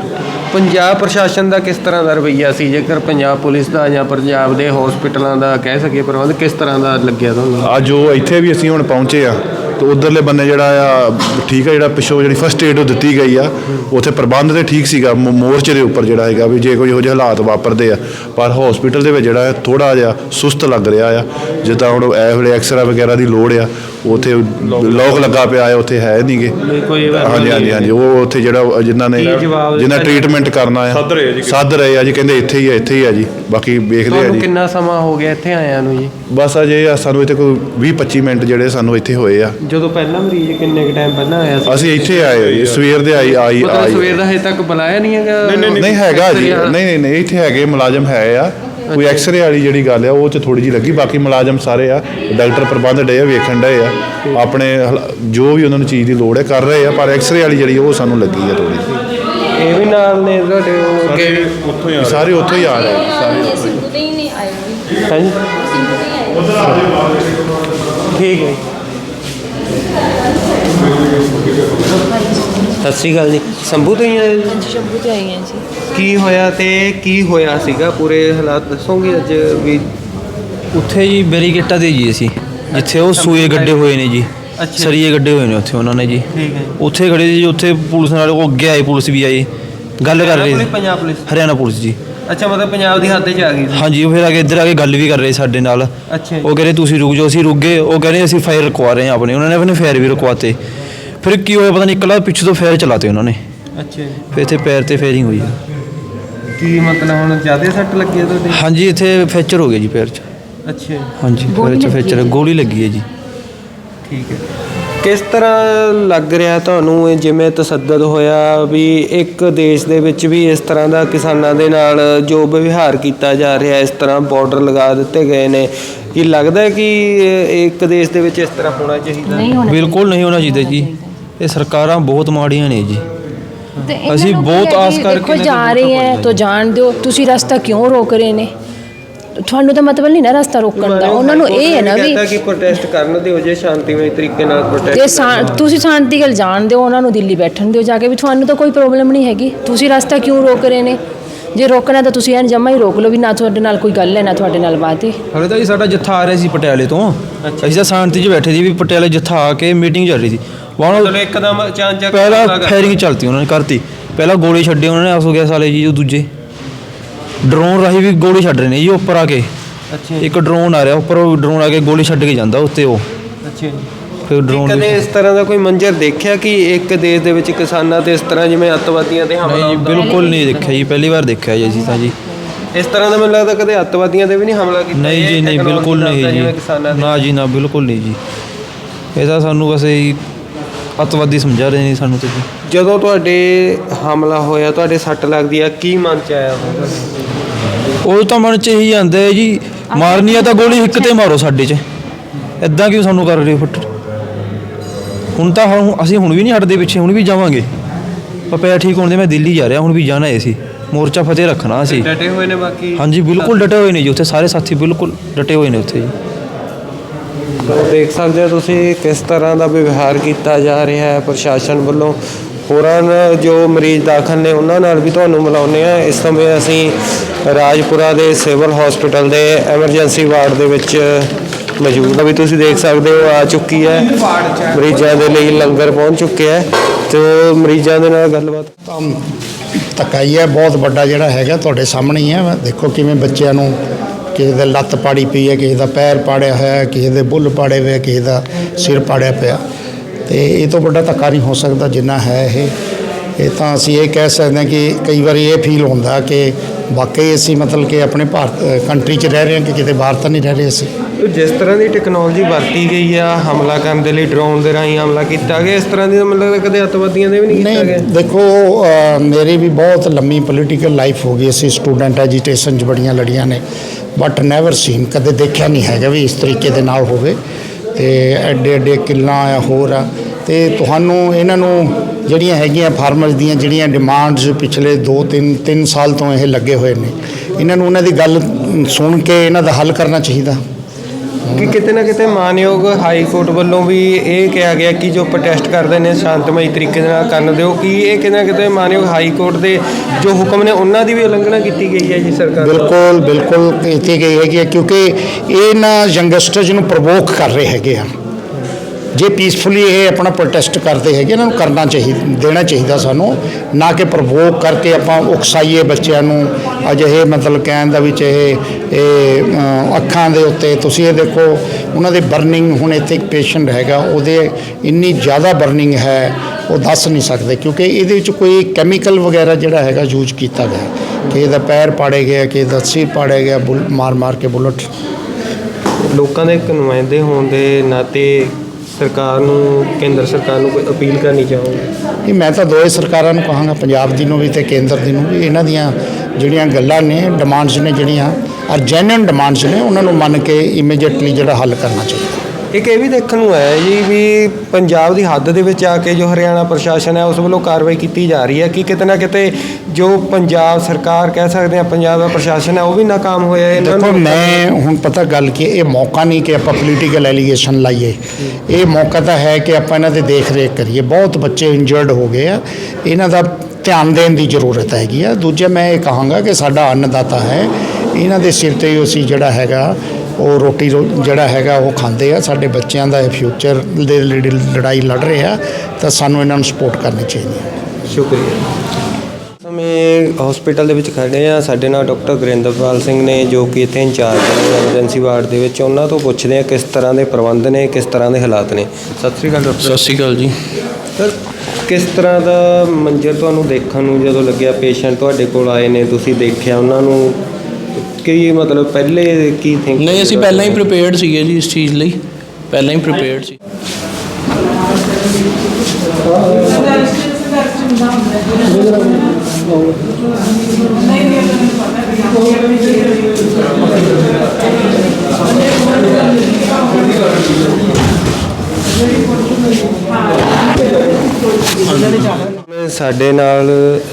ਪੰਜਾਬ ਪ੍ਰਸ਼ਾਸਨ ਦਾ ਕਿਸ ਤਰ੍ਹਾਂ ਦਾ ਰਵੱਈਆ ਸੀ? ਜੇਕਰ ਪੰਜਾਬ ਪੁਲਿਸ ਦਾ ਜਾਂ ਪੰਜਾਬ ਦੇ ਹਸਪੀਟਲਾਂ ਦਾ ਕਹਿ ਸਕੀਏ ਪ੍ਰਬੰਧ, ਕਿਸ ਤਰ੍ਹਾਂ ਦਾ ਲੱਗਿਆ ਤੁਹਾਨੂੰ? ਅੱਜ ਜੋ ਇੱਥੇ ਵੀ ਅਸੀਂ ਹੁਣ ਪਹੁੰਚੇ ਆ ਤੇ ਉਧਰਲੇ ਬੰਨੇ ਜਿਹੜਾ ਆ ਠੀਕ ਆ ਜਿਹੜਾ ਪਿੱਛੋਂ ਜਿਹੜੀ ਫਸਟ ਏਡ ਉਹ ਦਿੱਤੀ ਗਈ ਆ ਉੱਥੇ ਪ੍ਰਬੰਧ ਤੇ ਠੀਕ ਸੀਗਾ ਮੋ- ਮੋਰਚੇ ਦੇ ਉੱਪਰ ਜਿਹੜਾ ਹੈਗਾ ਵੀ ਜੇ ਕੋਈ ਇਹੋ ਜਿਹੇ ਹਾਲਾਤ ਵਾਪਰਦੇ ਆ ਪਰ ਹਸਪੀਟਲ ਦੇ ਵਿੱਚ ਜਿਹੜਾ ਥੋੜਾ ਜਿਹਾ ਸੁਸਤ ਲੱਗ ਰਿਹਾ ਆ ਜਿੱਦਾਂ ਹੁਣ ਇਹ ਵੇਲੇ ਐਕਸਰਾ ਵਗੈਰਾ ਦੀ ਲੋੜ ਆ ਉੱਥੇ ਲੋਕ ਲੱਗਾ ਪਿਆ ਆ ਉੱਥੇ ਹੈ ਨਹੀਂਗੇ ਕੋਈ ਹਾਂਜੀ ਹਾਂਜੀ ਹਾਂਜੀ ਉਹ ਉੱਥੇ ਜਿਹੜਾ ਜਿਨ੍ਹਾਂ ਨੇ ਕੀ ਜਵਾਬ ਜਿਨ੍ਹਾਂ ਟ੍ਰੀਟਮੈਂਟ ਕਰਨਾ ਆ। ਸੱਦ ਰਹੇ ਆ ਜੀ ਸੱਦ ਰਹੇ ਆ ਜੀ ਕਹਿੰਦੇ ਇੱਥੇ ਹੀ ਆ ਇੱਥੇ ਹੀ ਆ ਜੀ ਬਾਕੀ ਵੇਖਦੇ ਆ ਤੁਹਾਨੂੰ ਜੀ। ਕਿੰਨਾ ਸਮਾਂ ਹੋ ਗਿਆ ਇੱਥੇ ਆਇਆਂ ਨੂੰ ਜੀ? ਬਸ ਅਜੇ ਆ ਸਾਨੂੰ ਇੱਥੇ ਕੋਈ 20 25 ਮਿੰਟ ਜਿਹੜੇ ਸਾਨੂੰ ਇੱਥੇ ਹੋਏ ਆ। ਜਦੋਂ ਪਹਿਲਾ ਮਰੀਜ਼ ਕਿੰਨੇ ਕੁ ਟਾਈਮ ਪਹਿਲਾਂ ਆਇਆ ਸੀ? ਅਸੀਂ ਇੱਥੇ ਆਏ ਹੋਏ ਜੀ, ਸਵੇਰ ਦੇ ਆਈ ਆਈ ਮਤਲਬ ਆਈ। ਸਵੇਰ ਦਾ ਹਜੇ ਤੱਕ ਬੁਲਾਇਆ ਨਹੀਂ ਹੈਗਾ? ਨਹੀਂ ਹੈਗਾ ਜੀ। ਨਹੀਂ ਨਹੀਂ ਨਹੀਂ ਇੱਥੇ ਹੈਗੇ ਮੁਲਾਜ਼ਮ ਹੈ ਆ। ਕੋਈ ਐਕਸ-ਰੇ ਵਾਲੀ ਜਿਹੜੀ ਗੱਲ ਆ ਉਹ ਚ ਥੋੜੀ ਜੀ ਲੱਗੀ ਬਾਕੀ ਮੁਲਾਜ਼ਮ ਸਾਰੇ ਆ। ਡਾਕਟਰ ਪ੍ਰਬੰਧ ਡੇ ਆ ਵੇਖਣ ਡੇ ਆ। ਆਪਣੇ ਜੋ ਵੀ ਉਹਨਾਂ ਨੂੰ ਚੀਜ਼ ਦੀ ਲੋੜ ਹੈ ਕਰ ਰਹੇ ਆ ਪਰ ਐਕਸ-ਰੇ ਵਾਲੀ ਜਿਹੜੀ ਉਹ ਸਾਨੂੰ ਲੱਗੀ ਆ ਥੋੜੀ ਇਹ ਵੀ ਨਾਲ ਨੇ ਤੁਹਾਡੇ ਉਹ ਅੱਗੇ ਉੱਥੋਂ ਹੀ ਸਾਰੇ ਉੱਥੋਂ ਹੀ ਆ ਰਹੇ ਆ, ਸਾਰੇ ਦੇ ਹੀ ਨਹੀਂ ਆਏ ਹਾਂਜੀ। ਠੀਕ ਹੈ ਸਤਿ ਸ਼੍ਰੀ ਅਕਾਲ ਜੀ। ਸੰਭੂ ਤੋਂ ਹੀ ਆਏ ਜੀ? ਹਾਂਜੀ ਸ਼ੰਭੂ ਤੇ ਆਈ ਹਾਂ ਜੀ। ਕੀ ਹੋਇਆ ਤੇ ਕੀ ਹੋਇਆ ਸੀਗਾ? ਪੂਰੇ ਹਾਲਾਤ ਦੱਸੋਗੇ ਅੱਜ ਵੀ? ਉੱਥੇ ਜੀ ਬੈਰੀਕੇਟਾਂ ਦੇ ਜੀ ਅਸੀਂ ਜਿੱਥੇ ਉਹ ਸੂਏ ਗੱਡੇ ਹੋਏ ਨੇ ਜੀ। ਅੱਛਾ। ਸਰੀਏ ਗੱਡੇ ਹੋਏ ਨੇ ਉੱਥੇ ਉਹਨਾਂ ਨੇ ਜੀ। ਠੀਕ ਹੈ ਉੱਥੇ ਖੜੇ ਸੀ ਜੀ ਉੱਥੇ ਪੁਲਿਸ ਨਾਲ ਉਹ ਅੱਗੇ ਆਈ ਪੁਲਿਸ ਵੀ ਆਈ। ਗੱਲ ਕਰ ਰਹੀ ਸੀ। ਪੰਜਾਬ ਪੁਲਿਸ? ਹਰਿਆਣਾ ਪੁਲਿਸ ਜੀ। ਅੱਛਾ ਮਤਲਬ ਪੰਜਾਬ ਦੀ ਹੱਦ 'ਚ ਆ ਗਈ ਸੀ। ਹਾਂਜੀ ਉਹ ਫਿਰ ਆ ਕੇ ਇੱਧਰ ਆ ਕੇ ਗੱਲ ਵੀ ਕਰ ਰਹੇ ਸਾਡੇ ਨਾਲ। ਅੱਛਾ ਜੀ। ਉਹ ਕਹਿੰਦੇ ਤੁਸੀਂ ਰੁਕ ਜਾਓ ਅਸੀਂ ਰੁਕ ਗਏ। ਉਹ ਕਹਿੰਦੇ ਅਸੀਂ ਫਾਇਰ ਰਕਵਾ ਰਹੇ ਹਾਂ ਆਪਣੇ। ਉਹਨਾਂ ਨੇ ਆਪਣੇ ਫਾਇਰ ਵੀ ਰਕਵਾਤੇ। ਫਿਰ ਕੀ ਹੋਇਆ ਪਤਾ ਨਹੀਂ ਇਕੱਲਾ ਪਿੱਛੇ ਤੋਂ ਫਾਇਰ ਚਲਾਤੇ ਉਹਨਾਂ ਨੇ। ਅੱਛਾ ਜੀ। ਫਿਰ ਇੱਥੇ ਪੈਰ ਤੇ ਫਾਇਰਿੰਗ ਹੋਈ। ਆ। ਕੀ ਮਤਲਬ ਹੁਣ ਜ਼ਿਆਦਾ ਸੱਟ ਲੱਗੀ ਹੈ ਤੁਹਾਡੇ? ਹਾਂਜੀ ਇੱਥੇ ਫ੍ਰੈਕਚਰ ਹੋ ਗਿਆ ਜੀ ਪੈਰ 'ਚ। ਅੱਛਾ ਜੀ, ਹਾਂਜੀ ਪੈਰ 'ਚ ਫ੍ਰੈਕਚਰ ਗੋਲੀ ਲੱਗੀ ਹੈ ਜੀ। ਠੀਕ ਹੈ। ਕਿਸ ਤਰ੍ਹਾਂ ਲੱਗ ਰਿਹਾ ਤੁਹਾਨੂੰ ਇਹ ਜਿਵੇਂ ਤਸੱਦਦ ਹੋਇਆ ਵੀ ਇੱਕ ਦੇਸ਼ ਦੇ ਵਿੱਚ ਵੀ ਇਸ ਤਰ੍ਹਾਂ ਦਾ ਕਿਸਾਨਾਂ ਦੇ ਨਾਲ ਜੋ ਵਿਵਹਾਰ ਕੀਤਾ ਜਾ ਰਿਹਾ ਇਸ ਤਰ੍ਹਾਂ ਬਾਰਡਰ ਲਗਾ ਦਿੱਤੇ ਗਏ ਨੇ? ਕੀ ਲੱਗਦਾ ਹੈ ਕਿ ਇਹ ਇੱਕ ਦੇਸ਼ ਦੇ ਵਿੱਚ ਇਸ ਤਰ੍ਹਾਂ ਹੋਣਾ ਚਾਹੀਦਾ? ਨਹੀਂ ਹੋਣਾ ਬਿਲਕੁਲ ਨਹੀਂ ਹੋਣਾ ਚਾਹੀਦਾ ਜੀ। ਇਹ ਸਰਕਾਰਾਂ ਬਹੁਤ ਮਾੜੀਆਂ ਨੇ ਜੀ। ਤੇ ਅਸੀਂ ਬਹੁਤ ਹੈ ਆਸ ਕਰਕੇ ਜਾ ਦੀ ਰਹੇ ਹੈ ਤਾਂ ਜਾਣ ਦਿਓ ਤੁਸੀਂ ਰਸਤਾ ਕਿਉਂ ਰੋਕ ਰਹੇ ਨੇ? ਤੁਹਾਨੂੰ ਤਾਂ ਮਤਲਬ ਨਹੀਂ ਨਾ ਰਸਤਾ ਰੋਕਣ ਦਾ। ਉਹਨਾਂ ਨੂੰ ਇਹ ਹੈ ਨਾ ਵੀ ਕਿ ਪ੍ਰੋਟੈਸਟ ਕਰਨ ਦਿਓ ਜੇ ਸ਼ਾਂਤੀਮਈ ਤਰੀਕੇ ਨਾਲ ਪ੍ਰੋਟੈਸਟ ਸ਼ਾਂ- ਤੁਸੀਂ ਸ਼ਾਂਤੀ ਗੱਲ ਜਾਣ ਦਿਓ ਉਹਨਾਂ ਨੂੰ ਦਿੱਲੀ ਬੈਠਣ ਦਿਓ ਜਾ ਕੇ ਵੀ ਤੁਹਾਨੂੰ ਤਾਂ ਕੋਈ ਪ੍ਰੋਬਲਮ ਨਹੀਂ ਹੈਗੀ। ਤੁਸੀਂ ਰਸਤਾ ਕਿਉਂ ਰੋਕ ਰਹੇ ਨੇ? ਜੇ ਰੋਕਣਾ ਤਾਂ ਤੁਸੀਂ ਐਨ ਜਮਾ ਹੀ ਰੋਕ ਲਓ ਵੀ ਨਾ ਤੁਹਾਡੇ ਨਾਲ ਕੋਈ ਗੱਲ ਹੈ ਨਾ ਤੁਹਾਡੇ ਨਾਲ ਬਾਤ ਹੈ। ਹਲੇ ਤਾਂ ਜੀ ਸਾਡਾ ਜੱਥਾ ਆ ਰਿਹਾ ਸੀ ਪਟਿਆਲੇ ਤੋਂ। ਅਸੀਂ ਤਾਂ ਸ਼ਾਂਤੀ 'ਚ ਬੈਠੇ ਸੀ ਵੀ ਪਟਿਆਲੇ ਜੱਥਾ ਆ ਕੇ ਮੀਟਿੰਗ ਚੱਲ ਰਹੀ ਸੀ। ਵਾਹ ਚਲੋ ਇੱਕਦਮ ਚਾਂਚਕ ਪਹਿਲਾਂ ਫਾਇਰਿੰਗ ਚਲਤੀ ਉਹਨਾਂ ਨੇ ਕਰਤੀ। ਪਹਿਲਾਂ ਗੋਲੀ ਛੱਡੀ ਉਹਨਾਂ ਨੇ ਆਸ ਹੋ ਗਿਆ ਸਾਲੇ ਜੀ ਉਹ ਦੂਜੇ। ਡਰੋਨ ਰਾਹੀਂ ਵੀ ਗੋਲੀ ਛੱਡ ਰਹੇ ਨੇ ਜੀ ਉੱਪਰ ਆ ਕੇ। ਅੱਛਾ ਇੱਕ ਡਰੋਨ ਆ ਰਿਹਾ ਉੱਪਰ ਉਹ ਡਰੋਨ ਆ ਕੇ ਗੋਲੀ ਛੱਡ ਕੇ ਜਾਂਦਾ ਉੱਤੇ ਉਹ। ਅੱਛਾ ਫਿਰ ਡਰੋਨ ਕਦੇ ਇਸ ਤਰ੍ਹਾਂ ਦਾ ਕੋਈ ਮੰਜ਼ਰ ਦੇਖਿਆ ਕਿ ਇੱਕ ਦੇਸ਼ ਦੇ ਵਿੱਚ ਕਿਸਾਨਾਂ ਤੇ ਇਸ ਤਰ੍ਹਾਂ ਜਿਵੇਂ ਅੱਤਵਾਦੀਆਂ ਤੇ ਹਮਲਾ ਨਹੀਂ ਹੁੰਦਾ? ਬਿਲਕੁਲ ਨਹੀਂ ਦੇਖਿਆ ਜੀ ਪਹਿਲੀ ਵਾਰ ਦੇਖਿਆ ਜੀ ਅਸੀਂ ਤਾਂ ਜੀ। ਇਸ ਤਰ੍ਹਾਂ ਦਾ ਮੈਨੂੰ ਲੱਗਦਾ ਕਦੇ ਅੱਤਵਾਦੀਆਂ ਤੇ ਵੀ ਨਹੀਂ ਹਮਲਾ ਕੀਤਾ ਨਹੀਂ ਜੀ ਨਹੀਂ ਬਿਲਕੁਲ ਨਹੀਂ ਜੀ। ਨਾ ਜੀ ਨਾ ਬਿਲਕੁਲ ਨਹੀਂ ਜੀ। ਇਹ ਤਾਂ ਸਾਨੂੰ ਬਸ ਇਹ ਅੱਤਵਾਦੀ ਸਮਝਾ ਰਹੇ ਨੇ ਸਾਨੂੰ ਤੇ ਜੀ। ਜਦੋਂ ਤੁਹਾਡੇ ਹਮਲਾ ਹੋਇਆ ਤੁਹਾਡੇ ਸੱਟ ਲੱਗਦੀ ਆ ਕੀ ਮਨ ਚ ਆਇਆ ਉਹ ਤਾਂ ਮਨ ਚ ਇਹੀ ਆਂਦਾ ਹੈ ਜੀ ਮਾਰਨੀ ਆ ਤਾਂ ਗੋਲੀ ਇੱਕ ਤੇ ਮਾਰੋ ਸਾਡੇ ਚ। ਇਦਾਂ ਕਿਉਂ ਸਾਨੂੰ ਕਰ ਰਹੇ ਹੋ ਫੁੱਟ? ਹੁਣ ਤਾਂ ਹੁਣ ਅਸੀਂ ਹੁਣ ਵੀ ਨਹੀਂ ਹਟਦੇ ਪਿੱਛੇ ਹੁਣ ਵੀ ਜਾਵਾਂਗੇ। ਪਰ ਪੈਰ ਠੀਕ ਹੋਣ ਦੇ ਮੈਂ ਦਿੱਲੀ ਜਾ ਰਿਹਾ ਹੁਣ ਵੀ ਜਾਣਾ ਹੈ ਸੀ। ਮੋਰਚਾ ਫਤਿਹ ਰੱਖਣਾ ਅਸੀਂ। ਡਟੇ ਹੋਏ ਨੇ ਬਾਕੀ? ਹਾਂਜੀ ਬਿਲਕੁਲ ਡਟੇ ਹੋਏ ਨੇ ਜੀ ਉੱਥੇ ਸਾਰੇ ਸਾਥੀ ਬਿਲਕੁਲ ਡਟੇ ਹੋਏ ਨੇ ਉੱਥੇ ਜੀ। ਤਾਂ ਦੇਖ ਸਕਦੇ ਹੋ ਤੁਸੀਂ ਕਿਸ ਤਰ੍ਹਾਂ ਦਾ ਵਿਵਹਾਰ ਕੀਤਾ ਜਾ ਰਿਹਾ ਹੈ ਪ੍ਰਸ਼ਾਸਨ ਵੱਲੋਂ। ਹੋਰਾਂ ਨਾਲ ਜੋ ਮਰੀਜ਼ ਦਾਖਲ ਨੇ ਉਹਨਾਂ ਨਾਲ ਵੀ ਤੁਹਾਨੂੰ ਮਿਲਾਉਂਦੇ ਆ ਇਸ ਸਮੇਂ ਅਸੀਂ ਰਾਜਪੁਰਾ ਦੇ ਸਿਵਲ ਹਸਪੀਟਲ ਦੇ ਐਮਰਜੈਂਸੀ ਵਾਰਡ ਦੇ ਵਿੱਚ ਮੌਜੂਦ ਆ ਵੀ ਤੁਸੀਂ ਦੇਖ ਸਕਦੇ ਹੋ, ਆ ਚੁੱਕੀ ਹੈ। ਮਰੀਜ਼ਾਂ ਦੇ ਲਈ ਲੰਗਰ ਪਹੁੰਚ ਚੁੱਕਿਆ ਹੈ ਤੇ ਮਰੀਜ਼ਾਂ ਦੇ ਨਾਲ ਗੱਲਬਾਤ। ਤਾਂ ਧੱਕਾ ਹੀ ਹੈ ਬਹੁਤ ਵੱਡਾ ਜਿਹੜਾ ਹੈਗਾ ਤੁਹਾਡੇ ਸਾਹਮਣੇ ਹੀ ਹੈ। ਦੇਖੋ ਕਿਵੇਂ ਬੱਚਿਆਂ ਨੂੰ ਕਿਸੇ ਦੇ ਲੱਤ ਪਾੜੀ ਪਈ ਹੈ, ਕਿਸੇ ਦਾ ਪੈਰ ਪਾੜਿਆ ਹੋਇਆ ਕਿਸੇ ਦੇ ਬੁੱਲ ਪਾੜੇ ਹੋਏ ਕਿਸੇ ਦਾ ਸਿਰ ਪਾੜਿਆ ਪਿਆ। ਤੇ ਇਹ ਤੋਂ ਵੱਡਾ ਧੱਕਾ ਨਹੀਂ ਹੋ ਸਕਦਾ ਜਿੰਨਾ ਹੈ ਇਹ। ਇਹ ਤਾਂ ਅਸੀਂ ਇਹ ਕਹਿ ਸਕਦੇ ਹਾਂ ਕਿ ਕਈ ਵਾਰੀ ਇਹ ਫੀਲ ਹੁੰਦਾ ਕਿ ਵਾਕਈ ਅਸੀਂ ਮਤਲਬ ਕਿ ਆਪਣੇ ਭਾਰਤ ਕੰਟਰੀ 'ਚ ਰਹਿ ਰਹੇ ਹਾਂ ਕਿ ਕਿਤੇ ਬਾਹਰ ਤਾਂ ਨਹੀਂ ਰਹਿ ਰਹੇ ਅਸੀਂ। ਜਿਸ ਤਰ੍ਹਾਂ ਦੀ ਟੈਕਨੋਲੋਜੀ ਵਰਤੀ ਗਈ ਆ ਹਮਲਾ ਕਰਨ ਦੇ ਲਈ ਡਰੋਨ ਦੇ ਰਾਹੀਂ ਹਮਲਾ ਕੀਤਾ ਗਿਆ ਇਸ ਤਰ੍ਹਾਂ ਦੀ ਮੈਨੂੰ ਲੱਗਦਾ ਕਦੇ ਅੱਤਵਾਦੀਆਂ ਦੇ ਵੀ ਨਹੀਂ ਕੀਤਾ ਨਹੀਂ ਗਿਆ। ਦੇਖੋ ਮੇਰੀ ਵੀ ਬਹੁਤ ਲੰਮੀ ਪੋਲੀਟੀਕਲ ਲਾਈਫ ਹੋ ਗਈ ਅਸੀਂ ਸਟੂਡੈਂਟ ਐਜੀਟੇਸ਼ਨ 'ਚ ਬੜੀਆਂ ਲੜੀਆਂ ਨੇ ਬਟ ਨੈਵਰ ਸੀਨ ਕਦੇ ਦੇਖਿਆ ਨਹੀਂ ਹੈਗਾ ਵੀ ਇਸ ਤਰੀਕੇ ਦੇ ਨਾਲ ਹੋਵੇ ਤੇ ਐਡੇ ਐਡੇ ਕਿੱਲਾਂ ਆ ਹੋਰ ਆ ਤੇ ਤੁਹਾਨੂੰ ਇਹਨਾਂ ਨੂੰ ਜਿਹੜੀਆਂ ਹੈਗੀਆਂ ਫਾਰਮਰਸ ਦੀਆਂ ਜਿਹੜੀਆਂ ਡਿਮਾਂਡਸ ਪਿਛਲੇ 2 3 3 ਸਾਲ ਤੋਂ ਇਹ ਲੱਗੇ ਹੋਏ ਨੇ ਇਹਨਾਂ ਨੂੰ ਉਹਨਾਂ ਦੀ ਗੱਲ ਸੁਣ ਕੇ ਇਹਨਾਂ ਦਾ ਹੱਲ ਕਰਨਾ ਚਾਹੀਦਾ। ਕਿ ਕਿਤੇ ਨਾ ਕਿਤੇ ਮਾਨਯੋਗ ਹਾਈ ਕੋਰਟ ਵੱਲੋਂ ਵੀ ਇਹ ਕਿਹਾ ਗਿਆ ਕਿ ਜੋ ਪ੍ਰੋਟੈਸਟ ਕਰਦੇ ਨੇ ਸ਼ਾਂਤਮਈ ਤਰੀਕੇ ਦੇ ਨਾਲ ਕਰਨ ਦਿਓ ਕਿ ਇਹ ਕਿਤੇ ਨਾ ਕਿਤੇ ਮਾਨਯੋਗ ਹਾਈ ਕੋਰਟ ਦੇ ਜੋ ਹੁਕਮ ਨੇ ਉਹਨਾਂ ਦੀ ਵੀ ਉਲੰਘਣਾ ਕੀਤੀ ਗਈ ਹੈ ਜੀ ਸਰਕਾਰ ਬਿਲਕੁਲ ਬਿਲਕੁਲ ਕੀਤੀ ਗਈ ਹੈਗੀ ਹੈ, ਕਿਉਂਕਿ ਇਹ ਨਾ ਯੰਗਸਟਰਜ਼ ਨੂੰ ਪ੍ਰਵੋਕ ਕਰ ਰਹੇ ਹੈਗੇ ਆ। ਜੇ ਪੀਸਫੁਲੀ ਇਹ ਆਪਣਾ ਪ੍ਰੋਟੈਸਟ ਕਰਦੇ ਹੈਗੇ, ਇਹਨਾਂ ਨੂੰ ਕਰਨਾ ਚਾਹੀਦਾ ਦੇਣਾ ਚਾਹੀਦਾ ਸਾਨੂੰ, ਨਾ ਕਿ ਪ੍ਰਵੋਕ ਕਰਕੇ ਆਪਾਂ ਉਕਸਾਈਏ ਬੱਚਿਆਂ ਨੂੰ। ਅਜਿਹੇ ਮਤਲਬ ਕਹਿਣ ਦਾ ਵੀ ਚਾਹੇ ਇਹ ਅੱਖਾਂ ਦੇ ਉੱਤੇ, ਤੁਸੀਂ ਇਹ ਦੇਖੋ, ਉਹਨਾਂ ਦੇ ਬਰਨਿੰਗ ਹੁਣ ਇੱਥੇ ਇੱਕ ਪੇਸ਼ੈਂਟ ਹੈਗਾ, ਉਹਦੇ ਇੰਨੀ ਜ਼ਿਆਦਾ ਬਰਨਿੰਗ ਹੈ, ਉਹ ਦੱਸ ਨਹੀਂ ਸਕਦੇ, ਕਿਉਂਕਿ ਇਹਦੇ ਵਿੱਚ ਕੋਈ ਕੈਮੀਕਲ ਵਗੈਰਾ ਜਿਹੜਾ ਹੈਗਾ ਯੂਜ਼ ਕੀਤਾ ਗਿਆ। ਕਿ ਇਹਦਾ ਪੈਰ ਪਾੜੇ ਗਿਆ ਕਿ ਇਹਦਾ ਸਿਰ ਪਾੜਿਆ ਗਿਆ, ਬੁਲ ਮਾਰ ਮਾਰ ਕੇ ਬੁਲਟ। ਲੋਕਾਂ ਦੇ ਇੱਕ ਨੁਮਾਇੰਦੇ ਹੋਣ ਦੇ ਨਾਤੇ ਸਰਕਾਰ ਨੂੰ, ਕੇਂਦਰ ਸਰਕਾਰ ਨੂੰ ਕੋਈ ਅਪੀਲ ਕਰਨੀ ਚਾਹੋਗੇ? ਇਹ ਮੈਂ ਤਾਂ ਦੋਏ ਸਰਕਾਰਾਂ ਨੂੰ ਕਹਾਂਗਾ, ਪੰਜਾਬ ਦੀ ਨੂੰ ਵੀ ਤੇ ਕੇਂਦਰ ਦੀ ਨੂੰ ਵੀ। ਇਹਨਾਂ ਦੀਆਂ ਜਿਹੜੀਆਂ ਗੱਲਾਂ ਨੇ ਡਿਮਾਂਡਸ ਨੇ ਜਿਹੜੀਆਂ, ਔਰ ਜੈਨੂਇਨ ਡਿਮਾਂਡਸ ਨੇ, ਉਹਨਾਂ ਨੂੰ ਮੰਨ ਕੇ ਇਮੀਡੀਏਟਲੀ ਜਿਹੜਾ ਹੱਲ ਕਰਨਾ ਚਾਹੀਦਾ। ਇੱਕ ਇਹ ਵੀ ਦੇਖਣ ਨੂੰ ਆਇਆ ਜੀ ਵੀ ਪੰਜਾਬ ਦੀ ਹੱਦ ਦੇ ਵਿੱਚ ਆ ਕੇ ਜੋ ਹਰਿਆਣਾ ਪ੍ਰਸ਼ਾਸਨ ਹੈ ਉਸ ਵੱਲੋਂ ਕਾਰਵਾਈ ਕੀਤੀ ਜਾ ਰਹੀ ਹੈ ਕਿ ਕਿਤੇ ਨਾ ਕਿਤੇ ਜੋ ਪੰਜਾਬ ਸਰਕਾਰ ਕਹਿ ਸਕਦੇ ਆ ਪੰਜਾਬ ਦਾ ਪ੍ਰਸ਼ਾਸਨ ਹੈ ਉਹ ਵੀ ਨਾਕਾਮ ਹੋਇਆ ਹੈ। ਇਹਨਾਂ ਦੇਖੋ ਮੈਂ ਹੁਣ ਪਤਾ ਗੱਲ ਕੀ ਇਹ ਮੌਕਾ ਨਹੀਂ ਕਿ ਆਪਾਂ ਪੋਲੀਟੀਕਲ ਐਲੀਗੇਸ਼ਨ ਲਾਈਏ। ਇਹ ਮੌਕਾ ਤਾਂ ਹੈ ਕਿ ਆਪਾਂ ਇਹਨਾਂ ਦੇ ਦੇਖ ਰੇਖ ਕਰੀਏ। ਬਹੁਤ ਬੱਚੇ ਇੰਜਰਡ ਹੋ ਗਏ ਆ। ਇਹਨਾਂ ਦਾ ਧਿਆਨ ਦੇਣ ਦੀ ਜ਼ਰੂਰਤ ਹੈਗੀ ਆ। ਦੂਜਾ ਮੈਂ ਇਹ ਕਹਾਂਗਾ ਕਿ ਸਾਡਾ ਅੰਨਦਾਤਾ ਹੈ। ਇਹਨਾਂ ਦੇ ਸਿਰ ਤੇ ਹੀ ਅਸੀਂ ਜਿਹੜਾ ਹੈਗਾ ਉਹ ਰੋਟੀ ਰੋ- ਜਿਹੜਾ ਹੈਗਾ ਉਹ ਖਾਂਦੇ ਆ। ਸਾਡੇ ਬੱਚਿਆਂ ਦਾ ਫਿਊਚਰ ਦੇ ਲਈ ਲੜਾਈ ਲੜ ਰਹੇ ਆ। ਤਾਂ ਸਾਨੂੰ ਇਹਨਾਂ ਨੂੰ ਸਪੋਰਟ ਕਰਨੀ ਚਾਹੀਦੀ ਹੈ ਸ਼ੁਕਰੀਆ। ਸਮੇਂ ਹਸਪੀਟਲ ਦੇ ਵਿੱਚ ਖੜੇ ਆ। ਸਾਡੇ ਨਾਲ ਡਾਕਟਰ ਗੁਰਿੰਦਰਪਾਲ ਸਿੰਘ ਨੇ ਜੋ ਕਿ ਇੱਥੇ ਇੰਚਾਰਜ ਨੇ ਐਮਰਜੈਂਸੀ ਵਾਰਡ ਦੇ ਵਿੱਚ ਉਹਨਾਂ ਤੋਂ ਪੁੱਛਦੇ ਆ ਕਿਸ ਤਰ੍ਹਾਂ ਦੇ ਪ੍ਰਬੰਧ ਨੇ ਕਿਸ ਤਰ੍ਹਾਂ ਦੇ ਹਾਲਾਤ ਨੇ। ਸਤਿ ਸ੍ਰੀ ਅਕਾਲ ਡਾਕਟਰ ਸਤਿ ਸ਼੍ਰੀ ਅਕਾਲ ਜੀ। ਸਰ ਕਿਸ ਤਰ੍ਹਾਂ ਦਾ ਮੰਜ਼ਰ ਤੁਹਾਨੂੰ ਦੇਖਣ ਨੂੰ ਜਦੋਂ ਲੱਗਿਆ? ਪੇਸ਼ੈਂਟ ਤੁਹਾਡੇ ਕੋਲ ਆਏ ਨੇ ਤੁਸੀਂ ਦੇਖਿਆ ਉਹਨਾਂ ਨੂੰ? ਕੀ ਮਤਲਬ ਪਹਿਲੇ ਕੀ ਥਿੰਕ ਨਹੀਂ ਅਸੀਂ ਪਹਿਲਾਂ ਹੀ ਪ੍ਰੀਪੇਅਰਡ ਸੀਗੇ ਜੀ ਇਸ ਚੀਜ਼ ਲਈ। ਪਹਿਲਾਂ ਹੀ ਪ੍ਰੀਪੇਅਰਡ ਸੀ। ਸਾਡੇ ਨਾਲ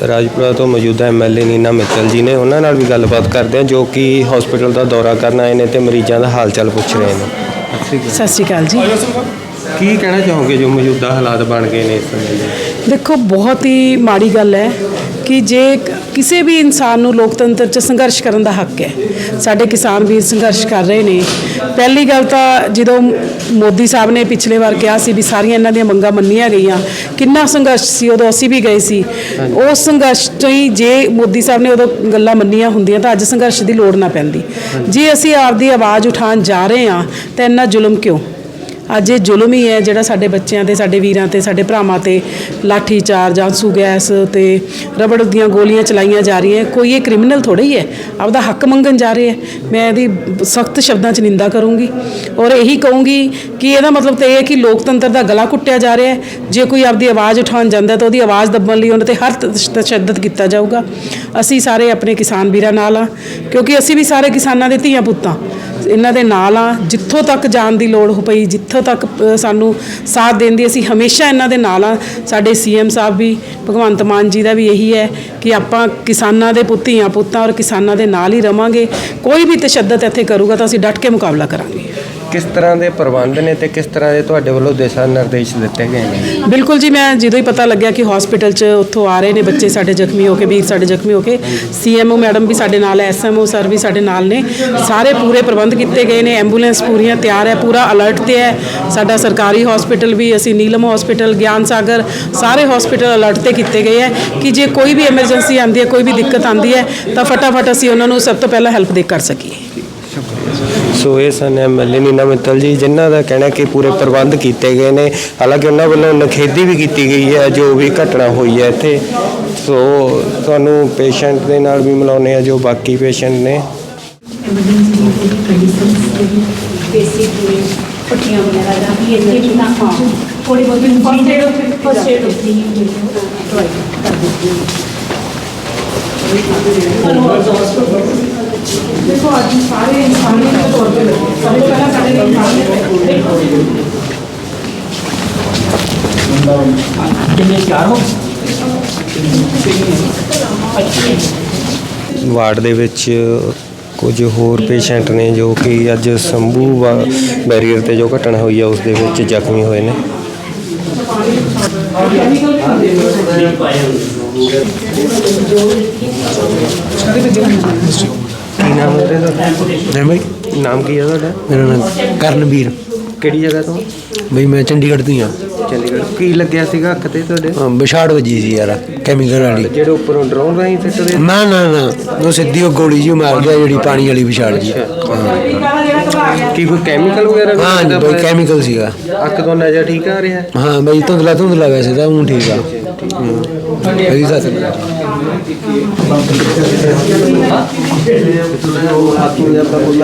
ਰਾਜਪੁਰਾ ਤੋਂ ਮੌਜੂਦਾ ਐਮਐਲਏ ਨੀਨਾ ਮਿੱਤਲ ਜੀ ਨੇ ਉਹਨਾਂ ਨਾਲ ਵੀ ਗੱਲਬਾਤ ਕਰਦੇ ਆ ਜੋ ਕਿ ਹਸਪੀਟਲ ਦਾ ਦੌਰਾ ਕਰਨ ਆਏ ਨੇ ਤੇ ਮਰੀਜ਼ਾਂ ਦਾ ਹਾਲ ਚਾਲ ਪੁੱਛ ਰਹੇ ਨੇ। ਸਤਿ ਸ਼੍ਰੀ ਅਕਾਲ ਜੀ। ਕੀ ਕਹਿਣਾ ਚਾਹੋਗੇ ਜੋ ਮੌਜੂਦਾ ਹਾਲਾਤ ਬਣ ਗਏ ਨੇ ਇਸ ਸਮੇਂ ਦੇ ਦੇਖੋ ਬਹੁਤ ਹੀ ਮਾੜੀ ਗੱਲ ਹੈ ਕਿ ਜੇ ਕਿਸੇ ਵੀ ਇਨਸਾਨ ਨੂੰ ਲੋਕਤੰਤਰ 'ਚ ਸੰਘਰਸ਼ ਕਰਨ ਦਾ ਹੱਕ ਹੈ। ਸਾਡੇ ਕਿਸਾਨ ਵੀਰ ਸੰਘਰਸ਼ ਕਰ ਰਹੇ ਨੇ। ਪਹਿਲੀ ਗੱਲ ਤਾਂ ਜਦੋਂ ਮੋਦੀ ਸਾਹਿਬ ਨੇ ਪਿਛਲੇ ਵਾਰ ਕਿਹਾ ਸੀ ਵੀ ਸਾਰੀਆਂ ਇਹਨਾਂ ਦੀਆਂ ਮੰਗਾਂ ਮੰਨੀਆਂ ਗਈਆਂ ਕਿੰਨਾ ਸੰਘਰਸ਼ ਸੀ ਉਦੋਂ ਅਸੀਂ ਵੀ ਗਏ ਸੀ। ਉਸ ਸੰਘਰਸ਼ 'ਚੋਂ ਹੀ ਜੇ ਮੋਦੀ ਸਾਹਿਬ ਨੇ ਉਦੋਂ ਗੱਲਾਂ ਮੰਨੀਆਂ ਹੁੰਦੀਆਂ ਤਾਂ ਅੱਜ ਸੰਘਰਸ਼ ਦੀ ਲੋੜ ਨਾ ਪੈਂਦੀ। ਜੇ ਅਸੀਂ ਆਪਦੀ ਆਵਾਜ਼ ਉਠਾਉਣ ਜਾ ਰਹੇ ਹਾਂ ਤਾਂ ਇੰਨਾ ਜ਼ੁਲਮ ਕਿਉਂ? ਅੱਜ ਇਹ ਜ਼ੁਲਮ ਹੀ ਹੈ ਜਿਹੜਾ ਸਾਡੇ ਬੱਚਿਆਂ ਤੇ, ਸਾਡੇ ਵੀਰਾਂ ਤੇ, ਸਾਡੇ ਭਰਾਵਾਂ ਤੇ ਲਾਠੀ ਚਾਰਜ ਆਂਸੂ ਗੈਸ ਤੇ ਰਬੜ ਦੀਆਂ ਗੋਲੀਆਂ ਚਲਾਈਆਂ ਜਾ ਰਹੀਆਂ ਕੋਈ ਇਹ ਕ੍ਰਿਮੀਨਲ ਥੋੜਾ ਹੀ? ਹੈ ਆਪਦਾ ਹੱਕ ਮੰਗਣ ਜਾ ਰਹੇ ਹੈ। ਮੈਂ ਇਹਦੀ ਸਖਤ ਸ਼ਬਦਾਂ 'ਚ ਨਿੰਦਾ ਕਰੂੰਗੀ ਔਰ ਇਹੀ ਕਹੂੰਗੀ ਕਿ ਇਹਦਾ ਮਤਲਬ ਤਾਂ ਇਹ ਹੈ ਕਿ ਲੋਕਤੰਤਰ ਦਾ ਗਲਾ ਕੁੱਟਿਆ ਜਾ ਰਿਹਾ ਹੈ। ਜੇ ਕੋਈ ਆਪਦੀ ਆਵਾਜ਼ ਉਠਾਉਣ ਜਾਂਦਾ ਤਾਂ ਉਹਦੀ ਆਵਾਜ਼ ਦੱਬਣ ਲਈ ਉਹਨਾਂ ਤੇ ਹਰ ਤਸ਼- ਤਸ਼ੱਦਦ ਕੀਤਾ ਜਾਊਗਾ। ਅਸੀਂ ਸਾਰੇ ਆਪਣੇ ਕਿਸਾਨ ਵੀਰਾਂ ਨਾਲ ਆ ਕਿਉਂਕਿ ਅਸੀਂ ਵੀ ਸਾਰੇ ਕਿਸਾਨਾਂ ਦੇ ਧੀਆਂ ਪੁੱਤਾਂ। ਇਹਨਾਂ ਦੇ ਨਾਲ ਆ ਜਿੱਥੋਂ ਤੱਕ ਜਾਣ ਦੀ ਲੋੜ ਹੋ ਪਈ, ਜਿੱਥੇ ਇੱਥੋਂ ਤੱਕ ਸਾਨੂੰ ਸਾਥ ਦੇਣ ਦੀ ਅਸੀਂ ਹਮੇਸ਼ਾ ਇਹਨਾਂ ਦੇ ਨਾਲ ਆ। ਸਾਡੇ ਸੀਐਮ ਸਾਹਿਬ ਵੀ, ਭਗਵੰਤ ਮਾਨ ਜੀ ਦਾ ਵੀ ਇਹੀ ਹੈ ਕਿ ਆਪਾਂ ਕਿਸਾਨਾਂ ਦੇ ਪੁੱਤੀਆਂ ਪੁੱਤਾਂ ਔਰ ਕਿਸਾਨਾਂ ਦੇ ਨਾਲ ਹੀ ਰਵਾਂਗੇ। ਕੋਈ ਵੀ ਤਸ਼ੱਦਦ ਇੱਥੇ ਕਰੂਗਾ ਤਾਂ ਅਸੀਂ ਡਟ ਕੇ ਮੁਕਾਬਲਾ ਕਰਾਂਗੇ। ਕਿਸ ਤਰ੍ਹਾਂ ਦੇ ਪ੍ਰਬੰਧ ਨੇ ਤੇ ਕਿਸ ਤਰ੍ਹਾਂ ਦੇ ਤੁਹਾਡੇ ਵੱਲੋਂ ਦਿਸ਼ਾ ਨਿਰਦੇਸ਼ ਦਿੱਤੇ ਗਏ ਨੇ? ਬਿਲਕੁਲ ਜੀ, ਮੈਂ ਜਦੋਂ ਹੀ ਪਤਾ ਲੱਗਿਆ ਕਿ ਹਸਪੀਟਲ 'ਚ ਉੱਥੋਂ ਆ ਰਹੇ ਨੇ ਬੱਚੇ ਸਾਡੇ ਜ਼ਖਮੀ ਹੋ ਕੇ ਵੀਰ ਸਾਡੇ ਜ਼ਖਮੀ ਹੋ ਕੇ ਸੀਐਮਓ ਮੈਡਮ ਵੀ ਸਾਡੇ ਨਾਲ ਹੈ ਐਸਐਮਓ ਸਰ ਵੀ ਸਾਡੇ ਨਾਲ ਨੇ। ਸਾਰੇ ਪੂਰੇ ਪ੍ਰਬੰਧ ਕੀਤੇ ਗਏ ਨੇ ਐਂਬੂਲੈਂਸ ਪੂਰੀਆਂ ਤਿਆਰ ਹੈ, ਪੂਰਾ ਅਲਰਟ ਤੇ ਹੈ। ਸਾਡਾ ਸਰਕਾਰੀ ਹਸਪੀਟਲ ਵੀ, ਅਸੀਂ ਨੀਲਮ ਹਸਪੀਟਲ ਗਿਆਨ ਸਾਗਰ, ਸਾਰੇ ਹਸਪੀਟਲ ਅਲਰਟ ਤੇ ਕੀਤੇ ਗਏ ਹੈ ਕਿ ਜੇ ਕੋਈ ਵੀ ਐਮਰਜੈਂਸੀ ਆਉਂਦੀ ਹੈ, ਕੋਈ ਵੀ ਦਿੱਕਤ ਆਉਂਦੀ ਹੈ, ਤਾਂ ਫਟਾਫਟ ਅਸੀਂ ਉਹਨਾਂ ਨੂੰ ਸਭ ਤੋਂ ਪਹਿਲਾਂ ਹੈਲਪ ਦੇ ਕਰ ਸਕੀਏ। ਸੋ ਇਹ ਸਨ ਐਮਐਲਏ ਨੀਨਾ ਮਿੱਤਲ ਜੀ ਜਿਨ੍ਹਾਂ ਦਾ ਕਹਿਣਾ ਕਿ ਪੂਰੇ ਪ੍ਰਬੰਧ ਕੀਤੇ ਗਏ ਨੇ ਹਾਲਾਂਕਿ ਉਹਨਾਂ ਵੱਲੋਂ ਨਖੇਦੀ ਵੀ ਕੀਤੀ ਗਈ ਹੈ ਜੋ ਵੀ ਘਟਨਾ ਹੋਈ ਹੈ ਇੱਥੇ ਸੋ ਤੁਹਾਨੂੰ ਪੇਸ਼ੈਂਟ ਦੇ ਨਾਲ ਵੀ ਮਿਲਾਉਂਦੇ ਆ ਜੋ ਬਾਕੀ ਪੇਸ਼ੈਂਟ ਨੇ ਐਮਰਜੈਂਸੀ ਦੀ ਕੰਡੀਸ਼ਨਸ ਜਿਹੜੀ ਬੇਸਿਕ ਪੱਟੀਆਂ ਵਗੈਰਾ ਦਾ ਵੀ ਇੱਥੇ ਵੀ ਨਾ ਥੋੜੀ ਬਹੁਤੀ ਫਸਟ ਏਡ ਫਸਟ ਏਡ ਹੁੰਦੀ ਹੈ ਦਵਾਈ ਕਰ ਦਿੱਤੀ ਹੋ ਦੇਖੋ ਅੱਜ ਸਾਰੇ ਇਨਸਾਨੀਅਤ ਦੇ ਤੌਰ ਤੇ ਲੱਗੇ। ਸਭ ਤੋਂ ਪਹਿਲਾਂ ਸਾਡੇ ਲਈ ਇਨਸਾਨੀਅਤ ਹੈ ਜਿੰਨੇ ਚਾਰ ਹੋ? ਵਾਰਡ ਦੇ ਵਿੱਚ ਕੁਝ ਹੋਰ ਪੇਸ਼ੈਂਟ ਨੇ ਜੋ ਕਿ ਅੱਜ ਸੰਭੂ ਵਾ- ਬੈਰੀਅਰ ਤੇ ਜੋ ਘਟਨਾ ਹੋਈ ਹੈ ਉਸ ਦੇ ਵਿੱਚ ਜ਼ਖਮੀ ਹੋਏ ਨੇ। ਕੀ ਨਾਮ ਹੈ ਤੁਹਾਡਾ ਨਹੀਂ ਬਈ। ਨਾਮ ਕੀ ਹੈ ਤੁਹਾਡਾ? ਮੇਰਾ ਨਾਮ ਕਰਨਵੀਰ। ਕਿਹੜੀ ਜਗ੍ਹਾ ਤੋਂ? ਬਈ ਮੈਂ ਚੰਡੀਗੜ੍ਹ ਤੋਂ ਹੀ ਆ ਚੰਡੀਗੜ੍ਹ। ਕੀ ਲੱਗਿਆ ਸੀਗਾ ਅੱਖ ਤੇ ਤੁਹਾਡੇ? ਵਿਛਾੜ ਵੱਜੀ ਸੀ ਯਾਰ ਕੈਮੀਕਲ ਵਾਲੀ। ਜਿਹੜੇ ਉੱਪਰੋਂ ਡਰੋਨ ਰਾਹੀਂ ਸਿੱਟਦੇ ਨਾ ਨਾ ਨਾ ਉਹ ਸਿੱਧੀ ਉਹ ਗੋਲੀ ਜੀ ਮਾਰ ਗਿਆ ਜਿਹੜੀ ਪਾਣੀ ਵਾਲੀ ਵਿਛਾੜ ਜੀ। ਕੀ ਕੋਈ ਕੈਮੀਕਲ ਵਗੈਰਾ ਹਾਂ ਜੀ ਬਈ? ਕੈਮੀਕਲ ਸੀਗਾ। ਅੱਖ ਤੋਂ ਨਜ਼ਰ ਠੀਕ ਆ ਰਿਹਾ? ਹੈ ਬਈ ਧੁੰਦਲਾ ਧੁੰਦਲਾ ਵੈਸੇ ਤਾਂ ਉਹ ਠੀਕ ਆ। ਇਹਦੀ ਸਾਥ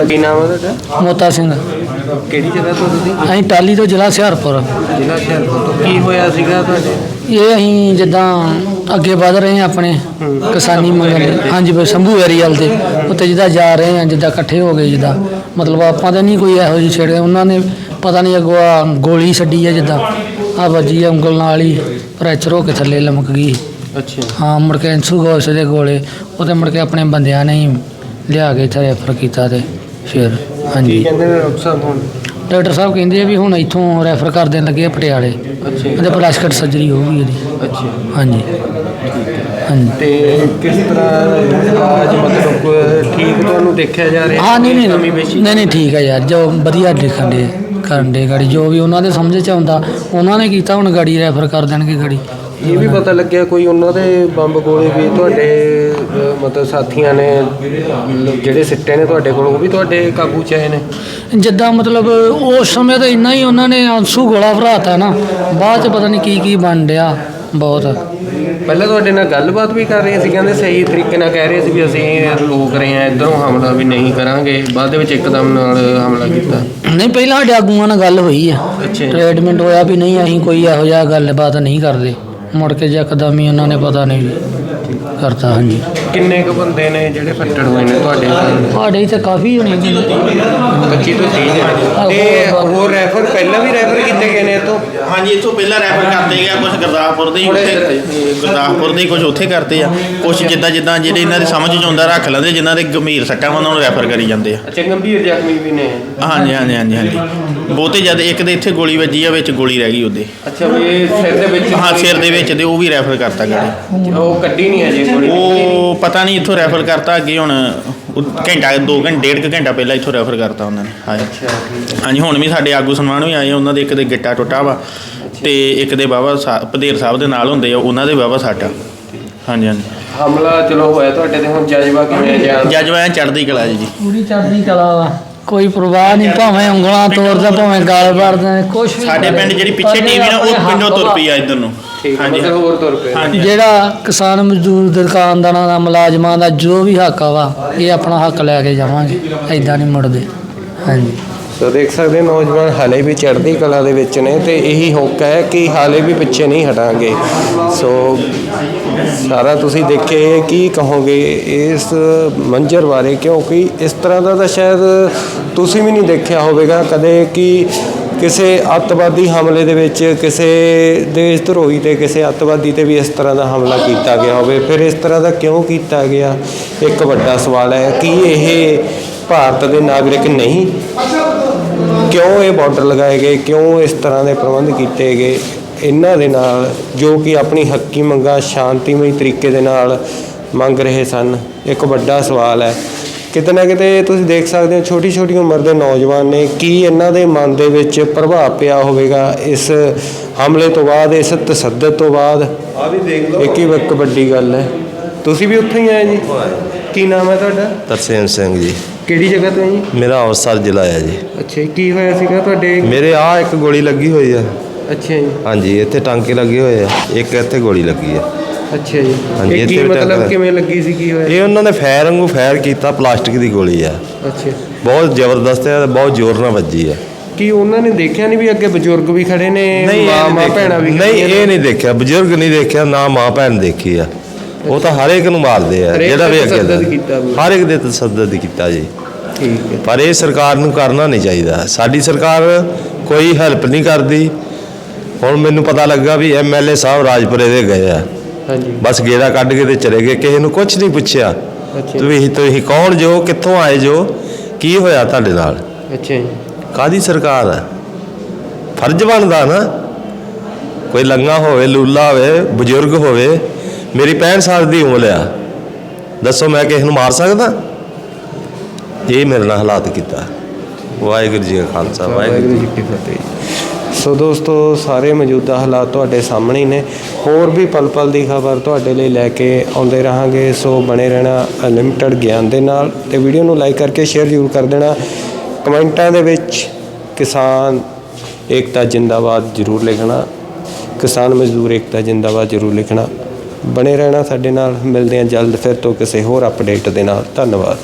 ਕੀ ਨਾਮ ਹੈ ਤੁਹਾਡਾ? ਮੋਤਾ ਸਿੰਘ। ਕਿਹੜੀ ਜਗ੍ਹਾ ਤੋਂ ਤੁਸੀਂ? ਅਸੀਂ ਟਾਲੀ ਤੋਂ ਜ਼ਿਲ੍ਹਾ ਹੁਸ਼ਿਆਰਪੁਰ। ਜ਼ਿਲ੍ਹਾ ਹੁਸ਼ਿਆਰਪੁਰ ਤੋਂ। ਕੀ ਹੋਇਆ ਸੀਗਾ ਤੁਹਾਡੇ? ਇਹ ਅਸੀਂ ਜਿੱਦਾਂ ਅੱਗੇ ਵਧ ਰਹੇ ਹਾਂ ਆਪਣੇ ਕਿਸਾਨੀ ਮੰਗਣ ਦੇ ਹਾਂਜੀ ਬਈ ਸੰਭੂ ਏਰੀਅਲ ਤੇ। ਉੱਤੇ ਜਿੱਦਾਂ ਜਾ ਰਹੇ ਹਾਂ ਜਿੱਦਾਂ ਇਕੱਠੇ ਹੋ ਗਏ ਜਿੱਦਾਂ। ਮਤਲਬ ਆਪਾਂ ਤਾਂ ਨਹੀਂ ਕੋਈ ਇਹੋ ਜਿਹੀ ਛੇੜੇ। ਉਹਨਾਂ ਨੇ ਪਤਾ ਨਹੀਂ ਅੱਗੋਂ ਗੋਲੀ ਛੱਡੀ ਹੈ ਜਿੱਦਾਂ। ਆ ਵੱਜੀ ਹੈ ਉਂਗਲ ਨਾਲ ਹੀ ਫ੍ਰੈਕਚਰ ਹੋ ਕੇ ਥੱਲੇ ਲਮਕ ਗਈ। ਅੱਛਾ। ਹਾਂ ਮੁੜ ਕੇ ਇੰਸੂ ਗੋਸ਼ ਦੇ ਗੋਲੇ ਉਹਦੇ ਮੁੜ ਕੇ ਆਪਣੇ ਬੰਦਿਆਂ ਨੇ ਹੀ ਲਿਆ ਕੇ ਇੱਥੇ ਰੈਫਰ ਕੀਤਾ ਤੇ ਫਿਰ ਕੀ ਹਾਂਜੀ ਕਹਿੰਦੇ ਨੇ ਡਾਕਟਰ ਸਾਹਿਬ ਹੁਣ? ਡਾਕਟਰ ਸਾਹਿਬ ਕਹਿੰਦੇ ਆ ਵੀ ਹੁਣ ਇੱਥੋਂ ਰੈਫਰ ਕਰ ਦੇਣ ਲੱਗੇ ਆ ਪਟਿਆਲੇ। ਅੱਛਾ। ਇਹਦੇ ਪਲਾਸਕਟ ਸਰਜਰੀ ਹੋਊਗੀ ਇਹਦੀ ਅੱਛਾ। ਹਾਂਜੀ। ਹਾਂਜੀ। ਤੇ ਕਿਸ ਤਰ੍ਹਾਂ ਅੱਜ ਮਤਲਬ ਕੋਈ ਠੀਕ ਤੁਹਾਨੂੰ ਦੇਖਿਆ ਜਾ ਰਿਹਾ? ਹਾਂ ਨਹੀਂ ਨਹੀਂ? ਨਹੀਂ ਨਹੀਂ ਠੀਕ ਹੈ ਯਾਰ ਜੋ ਵਧੀਆ ਲਿਖਣ ਦੇ ਕਰਨ ਦੇ ਗਾੜੀ। ਜੋ ਵੀ ਉਹਨਾਂ ਦੇ ਸਮਝ ਚ ਆਉਂਦਾ ਉਹਨਾਂ ਨੇ ਕੀਤਾ ਹੁਣ ਗਾੜੀ ਰੈਫਰ ਕਰ ਦੇਣਗੇ ਗਾੜੀ। ਇਹ ਵੀ ਪਤਾ ਲੱਗਿਆ ਕੋਈ ਉਹਨਾਂ ਦੇ ਬੰਬ ਗੋਲੇ ਵੀ ਤੁਹਾਡੇ ਅਹ, ਮਤਲਬ ਸਾਥੀਆਂ ਨੇ ਜਿਹੜੇ ਸਿੱਟੇ ਨੇ ਤੁਹਾਡੇ ਕੋਲ ਉਹ ਵੀ ਤੁਹਾਡੇ ਕਾਬੂ ਚ ਆਏ ਨੇ? ਜਿੱਦਾਂ ਮਤਲਬ ਉਸ ਸਮੇਂ ਤਾਂ ਇੰਨਾ ਹੀ ਉਹਨਾਂ ਨੇ ਆਂਸੂ ਗੋਲਾ ਭਰਾਤਾ ਨਾ ਬਾਅਦ ਚ ਪਤਾ ਨਹੀਂ ਕੀ ਕੀ ਬਣ ਡਿਆ ਬਹੁਤ। ਪਹਿਲਾਂ ਤੁਹਾਡੇ ਨਾਲ ਗੱਲਬਾਤ ਵੀ ਕਰ ਰਹੇ ਸੀ ਕਹਿੰਦੇ ਸਹੀ ਤਰੀਕੇ ਨਾਲ ਕਹਿ ਰਹੇ ਸੀ ਵੀ ਅਸੀਂ ਰੋਕ ਰਹੇ ਹਾਂ ਇਧਰੋਂ ਹਮਲਾ ਵੀ ਨਹੀਂ ਕਰਾਂਗੇ ਬਾਅਦ ਦੇ ਵਿੱਚ ਇੱਕਦਮ ਨਾਲ ਹਮਲਾ ਕੀਤਾ। ਨਹੀਂ ਪਹਿਲਾਂ ਸਾਡੇ ਆਗੂਆਂ ਨਾਲ ਗੱਲ ਹੋਈ ਆ। ਅੱਛਾ। ਟ੍ਰੀਟਮੈਂਟ ਹੋਇਆ ਵੀ ਨਹੀਂ ਅਸੀਂ ਕੋਈ ਇਹੋ ਜਿਹਾ ਗੱਲਬਾਤ ਨਹੀਂ ਕਰਦੇ। ਮੁੜ ਕੇ ਜਕਦਮ ਹੀ ਉਹਨਾਂ ਨੇ ਪਤਾ ਨਹੀਂ ਕਰਤਾ ਹਾਂਜੀ। ਕਿੰਨੇ ਕੁ ਬੰਦੇ ਨੇ ਜਿਹੜੇ ਫੱਟੜ ਹੋਏ ਨੇ ਤੁਹਾਡੇ ਸਾਡੇ ਇੱਥੇ ਕਾਫੀ ਹੋਣੇ ਜੀ। 25 ਤੋਂ 30 ਜਣੇ ਤੇ ਹੋਰ ਰੈਫਰ ਪਹਿਲਾਂ ਵੀ ਰੈਫਰ ਕੀਤੇ ਗਏ ਨੇ ਇੱਥੋਂ? ਹਾਂਜੀ ਇੱਥੋਂ ਪਹਿਲਾਂ ਰੈਫਰ ਕਰਦੇ ਗਿਆ ਕੁਝ ਗੁਰਦਾਸਪੁਰ ਦੇ ਹੀ ਉੱਥੇ ਗੁਰਦਾਸਪੁਰ ਦੇ ਕੁਝ ਉੱਥੇ ਕਰਦੇ ਆ। ਕੁਝ ਜਿੱਦਾਂ ਜਿੱਦਾਂ ਜਿਹੜੇ ਇਹਨਾਂ ਦੇ ਸਮਝ ਚ ਆਉਂਦਾ ਰੱਖ ਲੈਂਦੇ ਜਿਨ੍ਹਾਂ ਦੇ ਗੰਭੀਰ ਸੱਟਾਂ ਵਾ ਉਹਨਾਂ ਨੂੰ ਰੈਫਰ ਕਰੀ ਜਾਂਦੇ ਆ। ਅੱਛਾ ਗੰਭੀਰ ਜ਼ਖਮੀ ਵੀ ਨੇ। ਹਾਂਜੀ ਹਾਂਜੀ ਹਾਂਜੀ ਹਾਂਜੀ। ਬਹੁਤੇ ਜਦ ਇੱਕ ਦੇ ਇੱਥੇ ਗੋਲੀ ਵੱਜੀ ਆ ਵਿੱਚ ਗੋਲੀ ਰਹਿ ਗਈ ਉਹਦੇ। ਅੱਛਾ ਵੀ ਇਹ ਸਿਰ ਦੇ ਵਿੱਚ ਹਾਂ ਸਿਰ ਦੇ ਵਿੱਚ ਤੇ ਉਹ ਵੀ ਰੈਫਰ ਕਰਤਾ ਗਾੜੀ। ਉਹ ਕੱਢੀ ਨਹੀਂ ਅਜੇ ਉਹ ਪਤਾ ਨਹੀਂ ਇੱਥੋਂ ਰੈਫਰ ਕਰਤਾ ਅੱਗੇ ਹੁਣ ਉਹ ਘੰਟਾ 2 ਘੰਟੇ ਡੇਢ ਕੁ ਘੰਟਾ ਪਹਿਲਾਂ ਇੱਥੋਂ ਰੈਫਰ ਕਰਤਾ ਉਹਨਾਂ ਨੇ ਹਾਂਜੀ ਹਾਂਜੀ ਹੁਣ ਵੀ ਸਾਡੇ ਆਗੂ ਸਨਮਾਨ ਵੀ ਆਏ ਆ, ਉਹਨਾਂ ਦੇ ਇੱਕ ਦੇ ਗਿੱਟਾ ਟੁੱਟਾ ਵਾ ਤੇ ਇੱਕ ਦੇ ਬਾਬਾ ਭਦੇਰ ਸਾਹਿਬ ਦੇ ਨਾਲ ਹੁੰਦੇ ਆ ਉਹਨਾਂ ਦੇ ਬਾਬਾ ਸਾਟਾ ਹਾਂਜੀ ਹਾਂਜੀ। ਹਮਲਾ ਚਲੋ ਹੋਇਆ ਤੁਹਾਡੇ ਤੇ ਹੁਣ ਜਜ਼ਬਾ ਕਿਵੇਂ ਹੈ ਜਾਨ ਜੱਜ ਚੜ੍ਹਦੀ ਕਲਾ ਜੀ। ਪੂਰੀ ਚੜ੍ਹਦੀ ਕਲਾ ਵਾ। ਕੋਈ ਪਰਵਾਹ ਨਹੀਂ ਭਾਵੇਂ ਉਂਗਲਾਂ ਤੋੜਦਾ ਭਾਵੇਂ ਗਾਲ ਵੜਦਾ ਕੁਛ ਵੀ ਸਾਡੇ ਪਿੰਡ ਜਿਹੜੀ ਪਿੱਛੇ ਟੀਵੀ ਨਾ ਉਹ ਪਿੰਡੋਂ ਤੁਰ ਪਈ ਆ ਇੱਧਰ ਨੂੰ। ਠੀਕ ਹੈ ਹਾਂਜੀ। ਮਤਲਬ ਹੋਰ ਤੁਰ ਪਏ। ਹਾਂਜੀ। ਜਿਹੜਾ ਕਿਸਾਨ ਮਜ਼ਦੂਰ ਦੁਕਾਨਦਾਰਾਂ ਦਾ ਮੁਲਾਜ਼ਮਾਂ ਦਾ ਜੋ ਵੀ ਹੱਕ ਆ ਵਾ ਇਹ ਆਪਣਾ ਹੱਕ ਲੈ ਕੇ ਜਾਵਾਂਗੇ ਐਦਾਂ ਨਹੀਂ ਮੁੜਦੇ। ਹਾਂਜੀ। ਸੋ ਦੇਖ ਸਕਦੇ ਹੋ, ਨੌਜਵਾਨ ਹਾਲੇ ਵੀ ਚੜ੍ਹਦੀ ਕਲਾ ਦੇ ਵਿੱਚ ਨੇ ਤੇ ਇਹੀ ਹੋਕਾ ਹੈ ਕਿ ਹਾਲੇ ਵੀ ਪਿੱਛੇ ਨਹੀਂ ਹਟਾਂਗੇ। ਸੋ ਸਾਰਾ ਤੁਸੀਂ ਦੇਖੇ ਕੀ ਕਹੋਗੇ ਇਸ ਮੰਜ਼ਰ ਬਾਰੇ? ਕਿਉਂਕਿ ਇਸ ਤਰ੍ਹਾਂ ਦਾ ਤਾਂ ਸ਼ਾਇਦ ਤੁਸੀਂ ਵੀ ਨਹੀਂ ਦੇਖਿਆ ਹੋਵੇਗਾ ਕਦੇ ਕਿ ਕਿਸੇ ਅੱਤਵਾਦੀ ਹਮਲੇ ਦੇ ਵਿੱਚ, ਕਿਸੇ ਦੇਸ਼ ਧਰੋਹੀ ਤੇ ਕਿਸੇ ਅੱਤਵਾਦੀ ਤੇ ਵੀ ਇਸ ਤਰ੍ਹਾਂ ਦਾ ਹਮਲਾ ਕੀਤਾ ਗਿਆ ਹੋਵੇ। ਫਿਰ ਇਸ ਤਰ੍ਹਾਂ ਦਾ ਕਿਉਂ ਕੀਤਾ ਗਿਆ? ਇੱਕ ਵੱਡਾ ਸਵਾਲ ਹੈ, ਕਿ ਇਹ ਭਾਰਤ ਦੇ ਨਾਗਰਿਕ ਨਹੀਂ? ਕਿਉਂ ਇਹ ਬਾਰਡਰ ਲਗਾਏ ਗਏ? ਕਿਉਂ ਇਸ ਤਰ੍ਹਾਂ ਦੇ ਪ੍ਰਬੰਧ ਕੀਤੇ ਗਏ? ਇਹਨਾਂ ਦੇ ਨਾਲ ਜੋ ਕਿ ਆਪਣੀ ਹੱਕੀ ਮੰਗਾਂ ਸ਼ਾਂਤੀਮਈ ਤਰੀਕੇ ਦੇ ਨਾਲ ਮੰਗ ਰਹੇ ਸਨ ਇੱਕ ਵੱਡਾ ਸਵਾਲ ਹੈ। ਕਿਤੇ ਨਾ ਕਿਤੇ ਤੁਸੀਂ ਦੇਖ ਸਕਦੇ ਹੋ ਛੋਟੀ ਛੋਟੀ ਉਮਰ ਦੇ ਨੌਜਵਾਨ ਨੇ ਕੀ ਇਹਨਾਂ ਦੇ ਮਨ ਦੇ ਵਿੱਚ ਪ੍ਰਭਾਵ ਪਿਆ ਹੋਵੇਗਾ? ਇਸ ਹਮਲੇ ਤੋਂ ਬਾਅਦ ਇਸ ਤਸੱਦਦ ਤੋਂ ਬਾਅਦ? ਆ ਵੀ ਦੇਖ ਲਓ। ਇੱਕ ਹੀ ਇੱਕ ਵੱਡੀ ਗੱਲ ਹੈ। ਤੁਸੀਂ ਵੀ ਉੱਥੇ ਹੀ ਆਏ ਜੀ? ਕੀ ਨਾਮ ਹੈ ਤੁਹਾਡਾ? ਤਰਸੇਮ ਸਿੰਘ ਜੀ। ਕਿਹੜੀ ਜਗ੍ਹਾ ਤੋਂ ਜੀ? ਮੇਰਾ ਅੰਮ੍ਰਿਤਸਰ ਜ਼ਿਲ੍ਹਾ ਹੈ ਜੀ। ਅੱਛਾ ਜੀ, ਕੀ ਹੋਇਆ ਸੀਗਾ ਤੁਹਾਡੇ? ਮੇਰੇ ਆ ਇੱਕ ਗੋਲੀ ਲੱਗੀ ਹੋਈ ਆ। ਅੱਛਾ ਜੀ। ਹਾਂਜੀ ਇੱਥੇ ਟਾਂਕੇ ਲੱਗੇ ਹੋਏ ਆ। ਇੱਕ ਇੱਥੇ ਗੋਲੀ ਲੱਗੀ ਆ। ਅੱਛਾ ਜੀ। ਹਾਂਜੀ, ਇਹ ਕੀ ਮਤਲਬ ਕਿਵੇਂ ਲੱਗੀ ਸੀ ਕੀ ਹੋਇਆ? ਇਹ ਉਹਨਾਂ ਨੇ ਫਾਇਰ ਵਾਂਗੂ ਫਾਇਰ ਕੀਤਾ ਪਲਾਸਟਿਕ ਦੀ ਗੋਲੀ ਆ। ਅੱਛਾ। ਬਹੁਤ ਜ਼ਬਰਦਸਤ ਹੈ ਤੇ ਬਹੁਤ ਜ਼ੋਰ ਨਾਲ ਵੱਜੀ ਆ। ਕੀ ਉਹਨਾਂ ਨੇ ਦੇਖਿਆ ਨਹੀਂ ਵੀ ਅੱਗੇ ਬਜ਼ੁਰਗ ਵੀ ਖੜੇ ਨੇ ਮਾਂ ਮਾਂ। ਭੈਣਾਂ ਵੀ ਨਹੀਂ ਖੜੀਆਂ ਨੇ। ਇਹ ਨਹੀਂ ਦੇਖਿਆ। ਬਜ਼ੁਰਗ ਨਹੀਂ ਦੇਖਿਆ ਨਾ ਮਾਂ ਭੈਣ ਦੇਖੀ ਆ। ਉਹ ਤਾਂ ਹਰ ਇੱਕ ਨੂੰ ਮਾਰਦੇ ਆ ਜਿਹੜਾ ਵੀ ਅੱਗੇ ਦਾ। ਹਰ ਇੱਕ ਦੇ ਤਸੱਦਦ ਕੀਤਾ ਜੀ। ਠੀਕ ਹੈ। ਪਰ ਇਹ ਸਰਕਾਰ ਨੂੰ ਕਰਨਾ ਨਹੀਂ ਚਾਹੀਦਾ। ਸਾਡੀ ਸਰਕਾਰ ਕੋਈ ਹੈਲਪ ਨਹੀਂ ਕਰਦੀ। ਹੁਣ ਮੈਨੂੰ ਪਤਾ ਲੱਗਾ ਵੀ ਐਮਐਲਏ ਸਾਹਿਬ ਰਾਜਪੁਰੇ ਦੇ ਗਏ ਆ। ਹਾਂਜੀ। ਬਸ ਗੇੜਾ ਕੱਢ ਕੇ ਤੇ ਚਲੇ ਗਏ। ਕਿਸੇ ਨੂੰ ਕੁਝ ਨਹੀਂ ਪੁੱਛਿਆ। ਅੱਛਾ। ਤੁਸੀਂ ਤੁਸੀਂ ਕੌਣ ਜੋ ਕਿੱਥੋਂ ਆਏ ਜੋ ਕੀ ਹੋਇਆ ਤੁਹਾਡੇ ਨਾਲ? ਅੱਛਾ ਜੀ। ਕਾਦੀ ਸਰਕਾਰ ਹੈ ਫਰਜ਼ ਬਣਦਾ ਨਾ। ਕੋਈ ਲੰਗਾ ਹੋਵੇ ਲੂਲਾ ਹੋਵੇ ਬਜ਼ੁਰਗ ਹੋਵੇ ਮੇਰੀ 65 ਸਾਲ ਦੀ ਉਮਰ ਆ। ਦੱਸੋ ਮੈਂ ਕਿਸੇ ਨੂੰ ਮਾਰ ਸਕਦਾ? ਇਹ ਮੇਰੇ ਨਾਲ ਹਾਲਾਤ ਕੀਤਾ। ਵਾਹਿਗੁਰੂ ਜੀ ਕਾ ਖਾਲਸਾ ਵਾਹਿਗੁਰੂ ਜੀ ਕੀ ਫਤਿਹ। ਸੋ ਦੋਸਤੋ ਸਾਰੇ ਮੌਜੂਦਾ ਹਾਲਾਤ ਤੁਹਾਡੇ ਸਾਹਮਣੇ ਹੀ ਨੇ। ਹੋਰ ਵੀ ਪਲ ਪਲ ਦੀ ਖਬਰ ਤੁਹਾਡੇ ਲਈ ਲੈ ਕੇ ਆਉਂਦੇ ਰਹਾਂਗੇ। ਸੋ ਬਣੇ ਰਹਿਣਾ ਅਨਲਿਮਟਿਡ ਗਿਆਨ ਦੇ ਨਾਲ। ਤੇ ਵੀਡੀਓ ਨੂੰ ਲਾਈਕ ਕਰਕੇ ਸ਼ੇਅਰ ਜ਼ਰੂਰ ਕਰ ਦੇਣਾ। ਕਮੈਂਟਾਂ ਦੇ ਵਿੱਚ ਕਿਸਾਨ ਏਕਤਾ ਜਿੰਦਾਬਾਦ ਜ਼ਰੂਰ ਲਿਖਣਾ। ਕਿਸਾਨ ਮਜ਼ਦੂਰ ਏਕਤਾ ਜਿੰਦਾਬਾਦ ਜ਼ਰੂਰ ਲਿਖਣਾ। ਬਣੇ ਰਹਿਣਾ ਸਾਡੇ ਨਾਲ। ਮਿਲਦੇ ਹਾਂ ਜਲਦ ਫਿਰ ਤੋਂ ਕਿਸੇ ਹੋਰ ਅਪਡੇਟ ਦੇ ਨਾਲ। ਧੰਨਵਾਦ।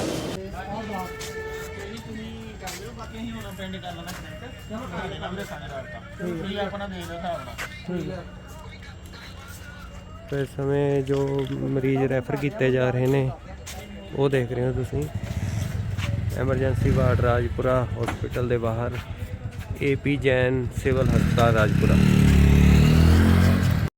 ਇਸ ਸਮੇਂ ਜੋ ਮਰੀਜ਼ ਰੈਫਰ ਕੀਤੇ ਜਾ ਰਹੇ ਨੇ, ਉਹ ਦੇਖ ਰਹੇ ਹੋ ਤੁਸੀਂ। ਐਮਰਜੈਂਸੀ ਵਾਰਡ ਰਾਜਪੁਰਾ ਹਸਪੀਟਲ ਦੇ ਬਾਹਰ ਏਪੀ ਜੈਨ ਸਿਵਲ ਹਸਪਤਾਲ ਰਾਜਪੁਰਾ।